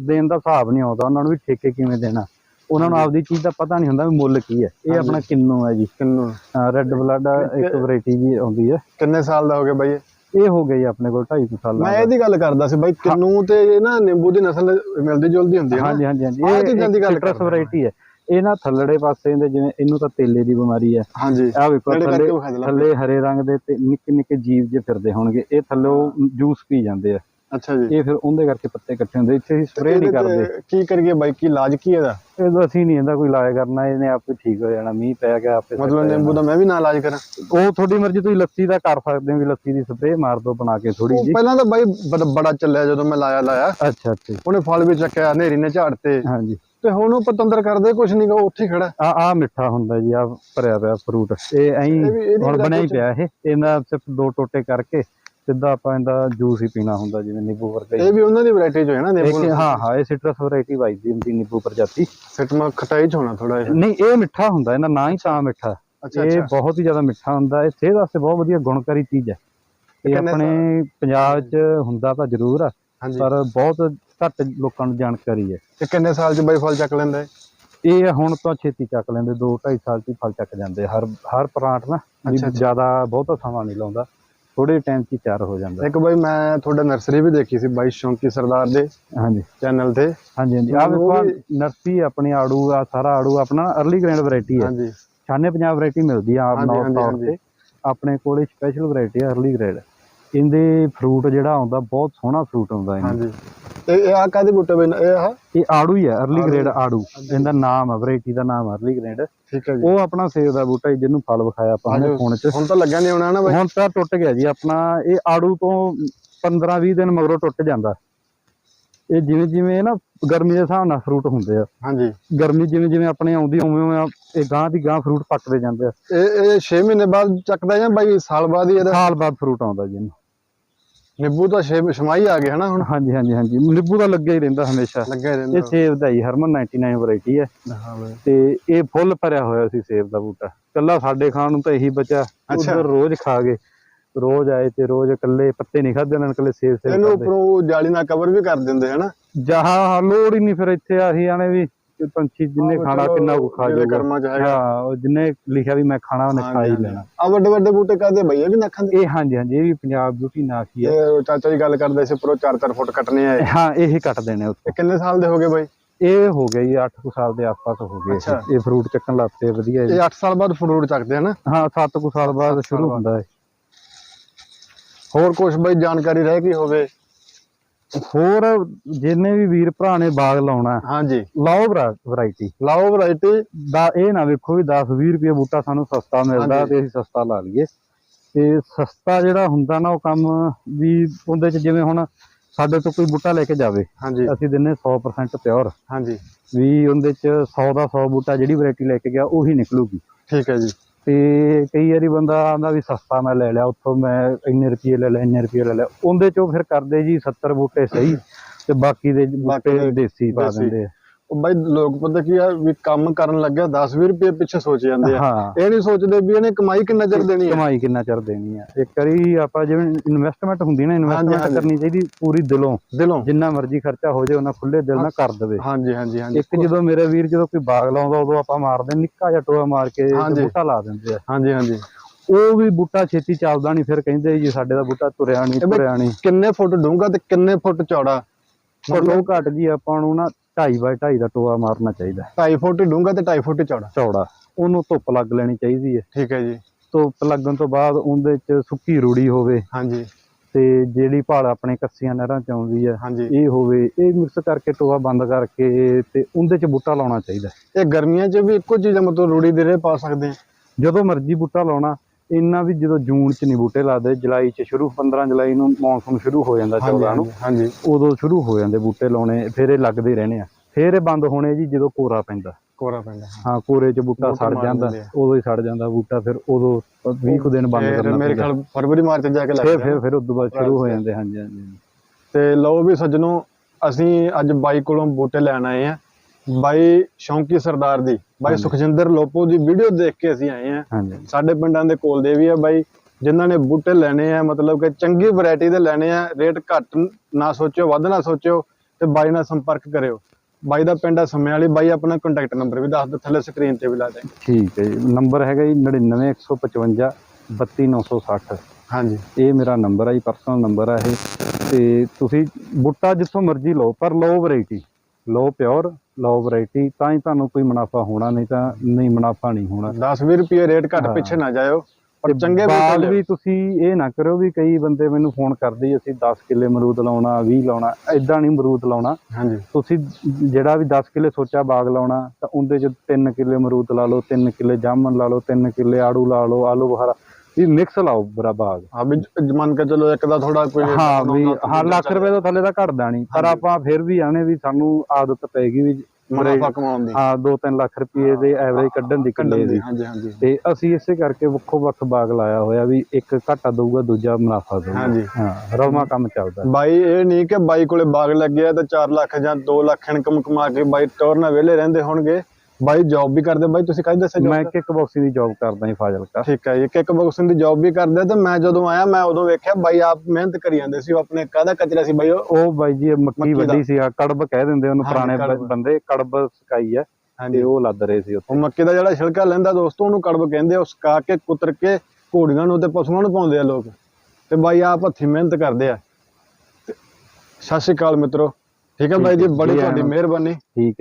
ਦੇਣ ਦਾ ਹਿਸਾਬ ਨਹੀਂ ਆਉਂਦਾ। ਉਹਨਾਂ ਨੂੰ ਵੀ ਠੇਕੇ ਕਿਵੇਂ ਦੇਣਾ। ਉਹਨਾਂ ਨੂੰ ਆਪਦੀ ਚੀਜ਼ ਦਾ ਪਤਾ ਨਹੀਂ ਹੁੰਦਾ ਵੀ ਮੁੱਲ ਕੀ ਹੈ। ਇਹ। ਆਪਣਾ ਕਿੰਨੂ ਹੈ ਜੀ। ਕਿੰਨੂੰ? ਰੈੱਡ ਬਲੱਡ ਇੱਕ ਵੈਰਾਈਟੀ ਜੀ ਆਉਂਦੀ ਹੈ। ਕਿੰਨੇ ਸਾਲ ਦਾ ਹੋ ਗਿਆ ਬਾਈ ਇਹ? ਇਹ ਹੋ ਗਈ ਆਪਣੇ ਕੋਲ 2.5 ਸਾਲਾਂ ਮੈਂ ਇਹਦੀ ਗੱਲ ਕਰਦਾ ਸੀ ਬਾਈ ਕਿੰਨੂ ਤੇ ਇਹ ਨਾ ਨਿੰਬੂ ਦੀ ਨਸਲ ਮਿਲਦੀ ਜੁਲਦੀ ਹੁੰਦੀ ਹੈ ਹਾਂਜੀ ਹਾਂਜੀ ਹਾਂਜੀ। ਆਹ ਚੀਜ਼ਾਂ ਦੀ ਗੱਲ ਕਰਦਾ ਵੈਰਾਈਟੀ ਹੈ। ਇਹ ਨਾ ਥੱਲੜੇ ਪਾਸੇ ਦੇ ਜਿਵੇਂ ਇਹਨੂੰ ਤਾਂ ਤੇਲੇ ਦੀ ਬਿਮਾਰੀ ਹੈ। ਹਾਂਜੀ। ਆਹ ਵੇਖੋ ਥੱਲੇ ਥੱਲੇ ਹਰੇ ਰੰਗ ਦੇ ਤੇ ਨਿੱਕੇ ਨਿੱਕੇ ਜੀਵ ਜੇ ਫਿਰਦੇ ਹੋਣਗੇ ਇਹ ਥੱਲੋਂ ਜੂਸ ਪੀ ਜਾਂਦੇ ਆ। ਅੱਛਾ ਜੀ। ਇਹ ਫਿਰ ਉਹਦੇ ਕਰਕੇ ਪੱਤੇ ਇਕੱਠੇ ਹੁੰਦੇ ਇੱਥੇ ਅਸੀਂ ਸਪਰੇਅ ਨਹੀਂ ਇਹਦੇ ਕਰਦੇ। ਕੀ ਕਰੀਏ ਬਾਈ ਕੀ ਇਲਾਜ ਕੀ ਇਹਦਾ? ਇਹ ਤਾਂ ਅਸੀਂ ਨਹੀਂ ਇਹਦਾ ਕੋਈ ਇਲਾਜ ਕਰਨਾ ਇਹਨੇ ਆਪੇ ਠੀਕ ਹੋ ਜਾਣਾ ਮੀਂਹ ਪੈ ਗਿਆ ਆਪੇ ਮਤਲਬ ਨਿੰਬੂ ਦਾ ਮੈਂ ਵੀ ਨਾ ਇਲਾਜ ਕਰਾਂ। ਉਹ ਤੁਹਾਡੀ ਮਰਜ਼ੀ ਤੁਸੀਂ ਲੱਸੀ ਦਾ ਕਰ ਸਕਦੇ ਹੋ ਵੀ ਲੱਸੀ ਦੀ ਸਪਰੇਅ ਮਾਰ ਦੋ ਬਣਾ ਕੇ ਥੋੜੀ ਜੀ ਪਹਿਲਾਂ ਤਾਂ ਬਾਈ ਬੜਾ- ਚੱਲਿਆ ਜਦੋਂ ਮੈਂ ਲਾਇਆ ਲਾਇਆ। ਅੱਛਾ ਅੱਛਾ ਉਹਨੇ ਫਲ ਵੀ ਚੱਕਿਆ ਹਨੇਰੀ ਨੇ ਝਾੜ ਤੇ। ਹਾਂਜੀ। ਤੇ ਹੁਣ ਉਹ ਪਤੰਦਰ ਕਰਦੇ ਕੁਛ ਨਹੀਂ ਉੱਥੇ ਖੜਾ। ਆ ਆ ਮਿੱਠਾ ਹੁੰਦਾ ਜੀ ਆ ਭਰਿਆ ਪਿਆ ਫਰੂਟ ਇਹ ਐਂ ਇਹਦੀ ਹੁਣ ਬਣਿਆ ਹੀ ਪਿਆ ਇਹ। ਇਹਦਾ ਸਿਰਫ ਦੋ ਟੋਟੇ ਕਰਕੇ ਸਿੱਧਾ ਆਪਾਂ ਇਹਦਾ ਜੂਸ ਹੀ ਪੀਣਾ ਹੁੰਦਾ ਜਿਵੇਂ ਨਿੰਬੂ ਵਰਗਾ ਹੀ। ਇਹ ਵੀ ਉਹਨਾਂ ਦੀ ਵੈਰਾਈਟੀ ਚ ਹੈ ਨਾ ਨਿੰਬੂ ਇੱਕ ਹਾਂ ਹਾਂ ਇਹ ਸਿਟਰਸ ਵੈਰਾਈਟੀ ਵਾਈਦੀ ਹੁੰਦੀ ਨਿੰਬੂ ਪ੍ਰਜਾਤੀ। ਸਿਟਮਾ ਖਟਾਈ ਚ ਹੋਣਾ ਥੋੜਾ ਇਹ ਨਹੀਂ ਇਹ ਮਿੱਠਾ ਹੁੰਦਾ ਇਹਦਾ ਨਾਂ ਹੀ ਤਾਂ ਮਿੱਠਾ। ਅੱਛਾ ਇਹ ਅੱਛਾ ਬਹੁਤ ਹੀ ਜ਼ਿਆਦਾ ਮਿੱਠਾ ਹੁੰਦਾ ਇਹ ਸਿਹਤ ਵਾਸਤੇ ਬਹੁਤ ਵਧੀਆ ਗੁਣਕਾਰੀ ਚੀਜ਼ ਹੈ। ਇਹ ਆਪਣੇ ਪੰਜਾਬ 'ਚ ਹੁੰਦਾ ਤਾਂ ਜ਼ਰੂਰ ਆ ਹਾਂਜੀ। ਪਰ ਬਹੁਤ ਘੱਟ ਲੋਕਾਂ ਨੂੰ ਜਾਣਕਾਰੀ ਹੈ। ਤੇ ਕਿੰਨੇ ਸਾਲ ਚ ਬਾਈ ਫਲ ਚੱਕ ਲੈਂਦਾ ਹੈ ਇਹ ਹੁਣ ਤਾਂ ਛੇਤੀ ਚੱਕ ਲੈਂਦੇ 2 2.5 ਸਾਲ 'ਚ ਹੀ ਫਲ ਚੱਕ ਜਾਂਦੇ। ਹਰ ਹਰ ਪਲਾਂਟ ਨਾ ਵੀ ਅੱਛਾ, ਅੱਛਾ। ਜ਼ਿਆਦਾ ਬਹੁਤਾ ਸਮਾਂ ਨਹੀਂ ਲਾਉਂਦਾ। ਥੋੜੇ ਟਾਈਮ 'ਚ ਹੀ ਤਿਆਰ ਹੋ ਜਾਂਦਾ। ਇੱਕ ਬਾਈ ਮੈਂ ਤੁਹਾਡਾ ਨਰਸਰੀ ਵੀ ਦੇਖੀ ਸੀ ਬਾਈ ਸ਼ੌਂਕੀ ਸਰਦਾਰ ਦੇ ਹਾਂਜੀ। ਚੈਨਲ ਤੇ। ਹਾਂਜੀ ਹਾਂਜੀ। ਆ ਵੇਖੋ ਨਰਸਰੀ ਆਪਣੀ ਆੜੂ ਆ ਸਾਰਾ ਆੜੂ ਆਪਣਾ ਅਰਲੀ ਗ੍ਰੈਂਡ ਵੈਰਾਈਟੀ ਹੈ। ਹਾਂਜੀ। ਛਾਨੇ ਪੰਜਾਬ ਵੈਰਾਈਟੀ ਮਿਲਦੀ ਆ ਨੌਰ ਹਾਂਜੀ, ਤੌਰ। ਤੇ। ਆਪਣੇ ਕੋਲੇ ਸਪੈਸ਼ਲ ਵੈਰਾਈਟੀ ਆ ਅਰਲੀ ਗ੍ਰੇਡ ਇਹਦੇ ਫਰੂਟ ਜਿਹੜਾ ਆਉਂਦਾ ਬਹੁਤ ਸੋਹਣਾ ਫਰੂਟ ਆਉਂਦਾ ਇਹਨਾਂ। ਹਾਂਜੀ। ਇਹ ਇਹ ਆ ਕਾਦੇ ਬੂਟੇ ਬਈ? ਇਹ ਆ ਇਹ ਆੜੂ ਹੀ ਹੈ ਅਰਲੀ। ਗ੍ਰੇਡ ਆੜੂ। ਇਹਦਾ ਨਾਮ ਹੈ ਵੈਰਾਈਟੀ ਦਾ ਨਾਮ ਅਰਲੀ ਗ੍ਰੇਡ ਠੀਕ ਹੈ ਜੀ। ਉਹ ਆਪਣਾ ਸੇਬ ਦਾ ਬੂਟਾ ਜੀ ਜਿਹਨੂੰ ਫਲ ਵਿਖਾਇਆ ਆਪਾਂ ਨੇ। ਫੋਨ 'ਚ। ਹੁਣ ਤਾਂ ਲੱਗਿਆ ਨਹੀਂ ਹੋਣਾ ਨਾ ਬਾਈ। ਹੁਣ ਤਾਂ ਟੁੱਟ ਗਿਆ ਜੀ ਆਪਣਾ। ਇਹ ਆੜੂ ਤੋਂ 15 20 ਦਿਨ ਮਗਰੋਂ ਟੁੱਟ ਜਾਂਦਾ। ਇਹ ਜਿਵੇਂ ਜਿਵੇਂ ਨਾ ਗਰਮੀ ਦੇ ਹਿਸਾਬ ਨਾਲ ਫਰੂਟ ਹੁੰਦੇ ਆ। ਹਾਂਜੀ। ਗਰਮੀ ਜਿਵੇਂ ਜਿਵੇਂ ਆਪਣੇ ਆਉਂਦੀ ਉਵੇਂ ਉਵੇਂ ਇਹ ਗਾਂ ਦੀ ਗਾਂ ਫਰੂਟ ਪੱਕਦੇ ਜਾਂਦੇ ਆ। ਇਹ ਇਹ 6 ਮਹੀਨੇ ਬਾਅਦ ਚੱਕਦਾ ਜਾਂ ਬਾਈ ਸਾਲ ਬਾਅਦ ਹੀ ਇਹਦਾ? ਸਾਲ ਬਾਅਦ ਫਰੂਟ ਆਉਂਦਾ ਜੀ ਇਹਨੂੰ। ਨਿੰਬੂ ਤਾਂ ਛੇ ਛਮਾਈ ਆ ਗਿਆ ਹਨਾ ਹੁਣ। ਹਾਂਜੀ ਹਾਂਜੀ ਹਾਂਜੀ। ਨਿੰਬੂ ਦਾ ਲੱਗਿਆ ਹੀ ਰਹਿੰਦਾ ਹਮੇਸ਼ਾ। ਲੱਗਿਆ ਹੀ ਇਹ ਰਹਿੰਦਾ ਸੇਬ ਦਾ ਹੀ ਹਰਮਨ 99 ਵੈਰਾਈਟੀ ਹੈ। ਤੇ ਇਹ ਫੁੱਲ ਭਰਿਆ ਹੋਇਆ ਸੀ ਸੇਬ ਦਾ ਬੂਟਾ। ਕੱਲਾ ਸਾਡੇ ਖਾਣ ਨੂੰ ਤਾਂ ਇਹੀ ਬਚਿਆ। ਉਧਰ ਰੋਜ਼ ਖਾ ਗਏ। ਰੋਜ਼ ਆਏ ਤੇ ਰੋਜ਼ ਇਕੱਲੇ ਪੱਤੇ ਨਹੀਂ ਖਾਦੇ ਉਹਨਾਂ ਨੇ ਇਕੱਲੇ ਸੇਬ ਸੇਬ ਇਹਨੂੰ ਉੱਪਰੋਂ ਜਾਲੀ ਨਾਲ ਕਵਰ ਵੀ ਕਰ ਦਿੰਦੇ ਹਨਾ। ਜਹਾ ਲੋੜ ਹੀ ਨਹੀਂ ਫਿਰ ਇੱਥੇ ਆਹੀ ਆਣੇ ਵੀ। ਇਹ ਪੰਛੀ ਜਿੰਨੇ ਖਾਣਾ ਕਿੰਨਾ ਕੁ ਖਾ ਜਾਊਗਾ। ਕਰਮਾਂ ਚ ਹੈਗਾ। ਹਾਂ ਉਹ ਜਿੰਨੇ ਲਿਖਿਆ ਵੀ ਮੈਂ ਖਾਣਾ ਉਹਨੇ ਖਾ ਹੀ ਲੈਣਾ। ਆ ਵੱਡੇ ਵੱਡੇ ਬੂਟੇ ਕਾਦੇ ਬਈ? ਇਹ ਵੀ ਨੱਖਾਂ ਦੇ ਇਹ ਹਾਂਜੀ ਹਾਂਜੀ ਇਹ ਵੀ ਪੰਜਾਬ ਬਿਊਟੀ ਨਾਖੀ ਹੈ ਇਹ ਚਾਚਾ ਜੀ ਗੱਲ ਕਰਦੇ ਸੀ ਉੱਪਰੋਂ 4-4 ਫੁੱਟ ਕੱਟਣੇ ਆ ਹਾਂ ਇਹ ਹੀ ਕੱਟ ਦੇਣੇ ਉੱਤੇ ਕਿੰਨੇ ਸਾਲ ਦੇ ਹੋ ਗਏ ਬਾਈ? ਇਹ ਹੋ ਗਿਆ ਜੀ 8 ਸਾਲ ਦੇ ਆਸ-ਪਾਸ ਹੋ ਗਏ। ਇਹ ਫਰੂਟ ਚੱਕਣ ਲੱਗ ਪਏ ਵਧੀਆ ਜੀ। ਇਹ 8 ਸਾਲ ਬਾਅਦ ਫਰੂਟ ਚੱਕਦੇ ਹਨਾ ਹਾਂ 7 ਕੁ ਸਾਲ ਬਾਅਦ ਸ਼ੁਰੂ। ਹੁੰਦਾ ਹੈ ਹੋਰ ਕੁਝ ਬਾਈ ਜਾਣਕਾਰੀ ਰਹਿ ਗਈ ਹੋਵੇ। ਹੋਰ ਜਿੰਨੇ ਵੀ ਵੀਰ ਭਰਾ ਨੇ ਬਾਗ ਲਾਉਣਾ ਹਾਂਜੀ। ਲਾਓ ਵੈਰਾਈਟੀ ਲਾਓ ਵੈਰਾਈਟੀ ਦਾ ਇਹ ਨਾ ਵੇਖੋ ਵੀ 10 20 ਰੁਪਏ ਬੂਟਾ ਸਾਨੂੰ ਸਸਤਾ ਮਿਲਦਾ। ਤੇ ਅਸੀਂ ਸਸਤਾ ਲਾ ਲਈਏ। ਤੇ ਸਸਤਾ ਜਿਹੜਾ ਹੁੰਦਾ ਨਾ ਉਹ ਕੰਮ ਵੀ ਉਹਦੇ ਚ ਜਿਵੇਂ ਹੁਣ ਸਾਡੇ ਤੋਂ ਕੋਈ ਬੂਟਾ ਲੈ ਕੇ ਜਾਵੇ ਅਸੀਂ ਦਿੰਨੇ 100% ਪਿਓਰ ਹਾਂਜੀ। ਵੀ ਉਹਦੇ ਚ 100 ਦਾ 100 ਬੂਟਾ ਜਿਹੜੀ ਵੈਰਾਈਟੀ ਲੈ ਕੇ ਗਿਆ ਉਹੀ ਨਿਕਲੂਗੀ। ਠੀਕ ਹੈ ਜੀ। ਤੇ ਕਈ ਵਾਰੀ ਬੰਦਾ ਆਂਦਾ ਵੀ ਸਸਤਾ ਮੈਂ ਲੈ ਲਿਆ ਉੱਥੋਂ ਮੈਂ ਇੰਨੇ ਰੁਪਏ ਲੈ ਲਿਆ ਇੰਨੇ ਰੁਪਏ ਲੈ ਲਿਆ ਉਹਦੇ ਚੋਂ ਫਿਰ ਕਰਦੇ ਜੀ 70 ਬੂਟੇ ਸਹੀ ਤੇ ਬਾਕੀ ਦੇ ਬੂਟੇ ਦੇਸੀ ਪਾ। ਦਿੰਦੇ ਆ ਉਹ ਬਾਈ ਲੋਕ ਪਤਾ ਕੀ ਆ ਵੀ ਕੰਮ ਕਰਨ ਲੱਗਿਆ 10 20 ਰੁਪਏ ਪਿੱਛੇ ਸੋਚ ਜਾਂਦੇ ਆ। ਹਾਂ। ਇਹ ਨਹੀਂ ਸੋਚਦੇ ਵੀ ਇਹਨੇ ਕਮਾਈ ਕਿੰਨਾ ਚਿਰ ਦੇਣੀ ਹੈ ਕਮਾਈ ਕਿੰਨਾ ਚਿਰ ਦੇਣੀ ਆ। ਇੱਕ ਵਾਰੀ ਆਪਾਂ ਜਿਵੇਂ ਇਨਵੈਸਟਮੈਂਟ ਹੁੰਦੀ ਨਾ ਇਨਵੈਸਟਮੈਂਟ। ਕਰਨੀ ਚਾਹੀਦੀ ਪੂਰੀ ਦਿਲੋਂ। ਦਿਲੋਂ। ਜਿੰਨਾ ਮਰਜ਼ੀ ਖਰਚਾ ਹੋ ਜਾਏ ਉਹਨਾਂ ਖੁੱਲੇ ਦਿਲ ਨਾਲ ਕਰ ਦੇਵੇ। ਹਾਂਜੀ ਹਾਂਜੀ ਹਾਂਜੀ। ਇੱਕ ਜਦੋਂ ਮੇਰੇ ਵੀਰ ਜਦੋਂ ਕੋਈ ਬਾਗ ਲਾਉਂਦਾ ਉਦੋਂ ਆਪਾਂ ਮਾਰਦੇ ਨਿੱਕਾ ਜਿਹਾ ਟੋਆ ਮਾਰ ਕੇ। ਬੂਟਾ ਲਾ ਦਿੰਦੇ ਆ। ਹਾਂਜੀ ਹਾਂਜੀ। ਉਹ ਵੀ ਬੂਟਾ ਛੇਤੀ ਚੱਲਦਾ ਨਹੀਂ ਫਿਰ ਕਹਿੰਦੇ ਜੀ ਸਾਡੇ ਦਾ ਬੂਟਾ ਤੁਰਿਆ ਨਹੀਂ ਤੁਰਿਆ ਨਹੀਂ। ਕਿੰਨੇ ਫੁੱਟ ਡੂੰਘਾ ਤੇ ਕਿੰਨੇ ਫੁੱਟ ਚੌੜਾ? ਘੱਟੋ ਘੱਟ ਜੀ ਆਪਾਂ ਨੂੰ ਨਾ 2.5 ਬਾਈ 2.5 ਦਾ ਟੋਆ ਮਾਰਨਾ ਚਾਹੀਦਾ 2.5 ਫੁੱਟ ਡੂੰਘਾ ਤੇ 2.5 ਫੁੱਟ ਚੌੜਾ। ਚੌੜਾ। ਉਹਨੂੰ ਧੁੱਪ ਲੱਗ ਲੈਣੀ ਚਾਹੀਦੀ ਹੈ। ਠੀਕ ਹੈ ਜੀ। ਧੁੱਪ ਲੱਗਣ ਤੋਂ ਬਾਅਦ ਉਹਦੇ ਚ ਸੁੱਕੀ ਰੂੜੀ ਹੋਵੇ ਹਾਂਜੀ। ਤੇ ਜਿਹੜੀ ਭਾਲ ਆਪਣੇ ਕੱਸੀਆਂ ਨਹਿਰਾਂ ਚ ਆਉਂਦੀ ਹੈ ਇਹ ਹੋਵੇ ਇਹ ਮਿਕਸ ਕਰਕੇ ਟੋਆ ਬੰਦ ਕਰਕੇ ਤੇ ਉਹਦੇ ਚ ਬੂਟਾ ਲਾਉਣਾ ਚਾਹੀਦਾ ਇਹ ਗਰਮੀਆਂ 'ਚ ਵੀ ਇੱਕੋ ਚੀਜ਼ ਮਤਲਬ ਰੂੜੀ ਦੇ ਰੇ ਪਾ ਸਕਦੇ ਆ ਜਦੋਂ ਮਰਜ਼ੀ ਬੂਟਾ ਲਾਉਣਾ ਇੰਨਾ ਵੀ ਜਦੋਂ ਜੂਨ ਚ ਨਹੀਂ ਬੂਟੇ ਲਾਦੇ ਜੁਲਾਈ ਚ ਸ਼ੁਰੂ 15 ਜੁਲਾਈ ਨੂੰ ਮੌਨਸੂਨ ਸ਼ੁਰੂ ਹੋ ਜਾਂਦਾ 14 ਨੂੰ। ਹਾਂਜੀ ਉਦੋਂ ਸ਼ੁਰੂ ਹੋ ਜਾਂਦੇ ਬੂਟੇ ਲਾਉਣੇ ਫਿਰ ਇਹ ਲੱਗਦੇ ਹੀ ਰਹਿਣੇ ਆ। ਫਿਰ ਇਹ ਬੰਦ ਹੋਣੇ ਜੀ ਜਦੋਂ ਕੋਰਾ ਪੈਂਦਾ। ਕੋਰਾ ਪੈਂਦਾ ਹਾਂ ਕੋਰੇ ਚ ਬੂਟਾ ਸੜ ਜਾਂਦਾ। ਉਦੋਂ ਹੀ ਸੜ ਜਾਂਦਾ ਬੂਟਾ ਫਿਰ ਉਦੋਂ 20 ਕੁ ਦਿਨ ਬੰਦ ਕਰਨਾ ਮੇਰੇ ਖਿਆਲ ਫਰਵਰੀ ਮਾਰਚ ਜਾ ਕੇ ਲੱਗਦਾ ਫਿਰ ਫਿਰ ਉਦੋਂ ਬਾਅਦ ਸ਼ੁਰੂ ਹੋ ਜਾਂਦੇ ਹਾਂਜੀ ਹਾਂਜੀ। ਤੇ ਲਓ ਵੀ ਸੱਜਣੋ ਅਸੀਂ ਅੱਜ ਬਾਈ ਕੋਲੋਂ ਬੂਟੇ ਲੈਣ ਆਏ ਆ। ਬਾਈ ਸ਼ੌਂਕੀ ਸਰਦਾਰ ਦੀ ਬਾਈ। ਸੁਖਜਿੰਦਰ ਲੋਪੋ ਦੀ ਵੀਡੀਓ ਦੇਖ ਕੇ ਅਸੀਂ ਆਏ ਆ ਸਾਡੇ ਪਿੰਡਾਂ ਦੇ ਕੋਲ ਦੇ ਵੀ ਆ ਬਾਈ ਜਿਨ੍ਹਾਂ ਨੇ ਬੂਟੇ ਲੈਣੇ ਆ ਮਤਲਬ ਕਿ ਚੰਗੀ ਵੈਰਾਈਟੀ ਦੇ ਲੈਣੇ ਆ ਰੇਟ ਘੱਟ ਨਾ ਸੋਚਿਓ ਵੱਧ ਨਾ ਸੋਚਿਓ ਤੇ ਬਾਈ ਨਾਲ ਸੰਪਰਕ ਕਰਿਓ। ਬਾਈ ਦਾ ਪਿੰਡ ਆ ਸਮਿਆਂ ਵਾਲੀ ਬਾਈ ਆਪਣਾ ਕੰਟੈਕਟ ਨੰਬਰ ਵੀ ਦੱਸ ਦਿਓ ਥੱਲੇ ਸਕਰੀਨ ਤੇ ਵੀ ਲਾ ਦੇ ਠੀਕ ਹੈ ਜੀ। ਨੰਬਰ ਹੈਗਾ ਜੀ 99155 32960 ਹਾਂਜੀ। ਇਹ ਮੇਰਾ ਨੰਬਰ ਹੈ ਜੀ ਪਰਸਨਲ ਨੰਬਰ ਹੈ ਇਹ। ਤੇ ਤੁਸੀਂ ਬੂਟਾ ਜਿੱਥੋਂ ਮਰਜ਼ੀ ਲਓ ਪਰ ਲਓ ਵੈਰਾਈਟੀ ਲਓ ਪਿਓਰ ਲਓ ਵੈਰਾਈਟੀ ਤਾਂ ਹੀ ਤੁਹਾਨੂੰ ਕੋਈ ਮੁਨਾਫਾ ਹੋਣਾ ਨਹੀਂ ਤਾਂ ਨਹੀਂ ਮੁਨਾਫਾ ਨਹੀਂ ਹੋਣਾ 10-20 ਰੁਪਏ ਰੇਟ ਘੱਟ। ਪਿੱਛੇ ਨਾ ਜਾਇਓ ਪਰ ਚੰਗੇ ਲਿਓ। ਵੀ ਤੁਸੀਂ ਇਹ ਨਾ ਕਰਿਓ ਵੀ ਕਈ ਬੰਦੇ ਮੈਨੂੰ ਫੋਨ ਕਰਦੇ ਅਸੀਂ 10 ਕਿੱਲੇ ਅਮਰੂਦ ਲਾਉਣਾ 20 ਲਾਉਣਾ ਐਦਾਂ ਨਹੀਂ ਅਮਰੂਦ ਲਾਉਣਾ ਹਾਂਜੀ ਤੁਸੀਂ ਜਿਹੜਾ ਵੀ 10 ਕਿੱਲੇ ਸੋਚਿਆ ਬਾਗ ਲਾਉਣਾ ਤਾਂ ਉਹਦੇ ਚ 3 ਕਿੱਲੇ ਅਮਰੂਦ ਲਾ ਲਓ 3 ਕਿੱਲੇ ਜਾਮਨ ਲਾ ਲਓ 3 ਕਿੱਲੇ ਆੜੂ ਲਾ ਲਓ ਆਲੂ ਬੁਖਾਰਾ ਵੀ ਮਿਕਸ ਲਾਓ ਬਰਾ ਬਾਗ ਹਾਂ ਵੀ ਜ- ਮੰਨ ਕੇ ਚਲੋ ਇੱਕ ਦਾ ਥੋੜਾ ਕੋਈ ਹਾਂ ਵੀ ਹਾਂ ਲੱਖ ਰੁਪਏ ਤੋਂ ਥੱਲੇ ਤਾਂ ਘਟਦਾ ਨਹੀਂ ਪਰ ਹਾਂਜੀ। ਆਪਾਂ ਫਿਰ ਵੀ ਆਣੇ ਵੀ ਸਾਨੂੰ ਆਦਤ ਪੈ ਗਈ ਵੀ ਮੁਨਾਫਾ ਕਮਾਉਣ ਦੀ। ਹਾਂ 2-3 ਲੱਖ ਰੁਪਏ ਦੇ ਐਵਰੇਜ ਕੱਢਣ ਦੀ ਕਿੱਲੇ ਕੱਢਣ ਦੀ ਦੀ। ਹਾਂਜੀ ਹਾਂਜੀ। ਤੇ ਅਸੀਂ ਇਸੇ ਕਰਕੇ ਵੱਖੋ ਵੱਖ ਬਾਗ ਲਾਇਆ ਹੋਇਆ ਵੀ ਇੱਕ ਘਾਟਾ ਦਊਗਾ ਦੂਜਾ ਮੁਨਾਫਾ ਦਊਗਾ। ਹਾਂਜੀ। ਹਾਂ ਰਵਮਾ ਕੰਮ ਚੱਲਦਾ। ਬਾਈ ਇਹ ਨਹੀਂ ਕਿ ਬਾਈ ਕੋਲੇ ਬਾਗ ਲੱਗਿਆ ਤਾਂ 4 ਲੱਖ ਜਾਂ 2 ਲੱਖ ਇਨਕਮ ਕਮਾ ਕੇ ਬਾਈ ਟੋਰ ਨਾਲ ਵਿਹਲੇ ਰਹਿੰਦੇ ਹੋਣਗੇ। ਬਾਈ ਜੌਬ ਵੀ ਕਰਦੇ ਬਾਈ ਤੁਸੀਂ ਕੱਜ ਦੱਸਿਆ ਮੈਂ ਕਿੱਕ ਬਾਕਸਿੰਗ ਦੀ ਜੌਬ ਕਰਦਾ ਹਾਂ ਫਾਜ਼ਿਲਕਾ। ਠੀਕ ਹੈ ਜੀ ਕਿੱਕ ਬਾਕਸਿੰਗ ਦੀ ਜੌਬ ਵੀ ਕਰਦੇ ਤੇ ਮੈਂ ਜਦੋਂ ਆਇਆ ਮੈਂ ਉਦੋਂ ਵੇਖਿਆ ਬਾਈ ਆਪ ਮਿਹਨਤ ਕਰੀ ਜਾਂਦੇ ਸੀ ਉਹ ਆਪਣੇ ਕਾਹਦਾ ਕਚਰਾ ਸੀ ਬਾਈ ਉਹ ਉਹ ਬਾਈ ਜੀ ਇਹ ਮੱਕੀ ਮੱਕੀ ਦਾ। ਸੀ ਆ ਕੜਬ ਕਹਿ ਦਿੰਦੇ ਉਹਨੂੰ ਹਾਂਜੀ, ਪੁਰਾਣੇ ਬ- ਕੜਬ। ਬੰਦੇ ਕੜਬ ਸਕਾਈ ਹੈ ਤੇ ਉਹ ਲੱਦ ਰਹੇ ਸੀ ਉੱਥੇ। ਉਹ ਮੱਕੀ ਦਾ ਜਿਹੜਾ ਛਿਲਕਾ ਲੈਂਦਾ ਦੋਸਤੋ ਉਹਨੂੰ ਕੜਬ ਕਹਿੰਦੇ ਆ ਉਹ ਸੁਕਾ ਕੇ ਕੁਤਰ ਕੇ ਘੋੜੀਆਂ ਨੂੰ ਤੇ ਪਸ਼ੂਆਂ ਨੂੰ ਪਾਉਂਦੇ ਆ ਲੋਕ। ਤੇ ਬਾਈ ਆਪ ਹੱਥੀਂ ਮਿਹਨਤ ਕਰਦੇ ਆ। ਤੇ ਸਤਿ ਸ਼੍ਰੀ ਅਕਾਲ ਮਿੱਤਰੋ। ਠੀਕ ਹੈ ਬਾਈ ਜੀ ਠੀਕ ਹੈ, ਬੜੀ ਜੀ ਤੁਹਾਡੀ ਨੂੰ। ਮਿਹਰਬਾਨੀ। ਠੀਕ ਹੈ।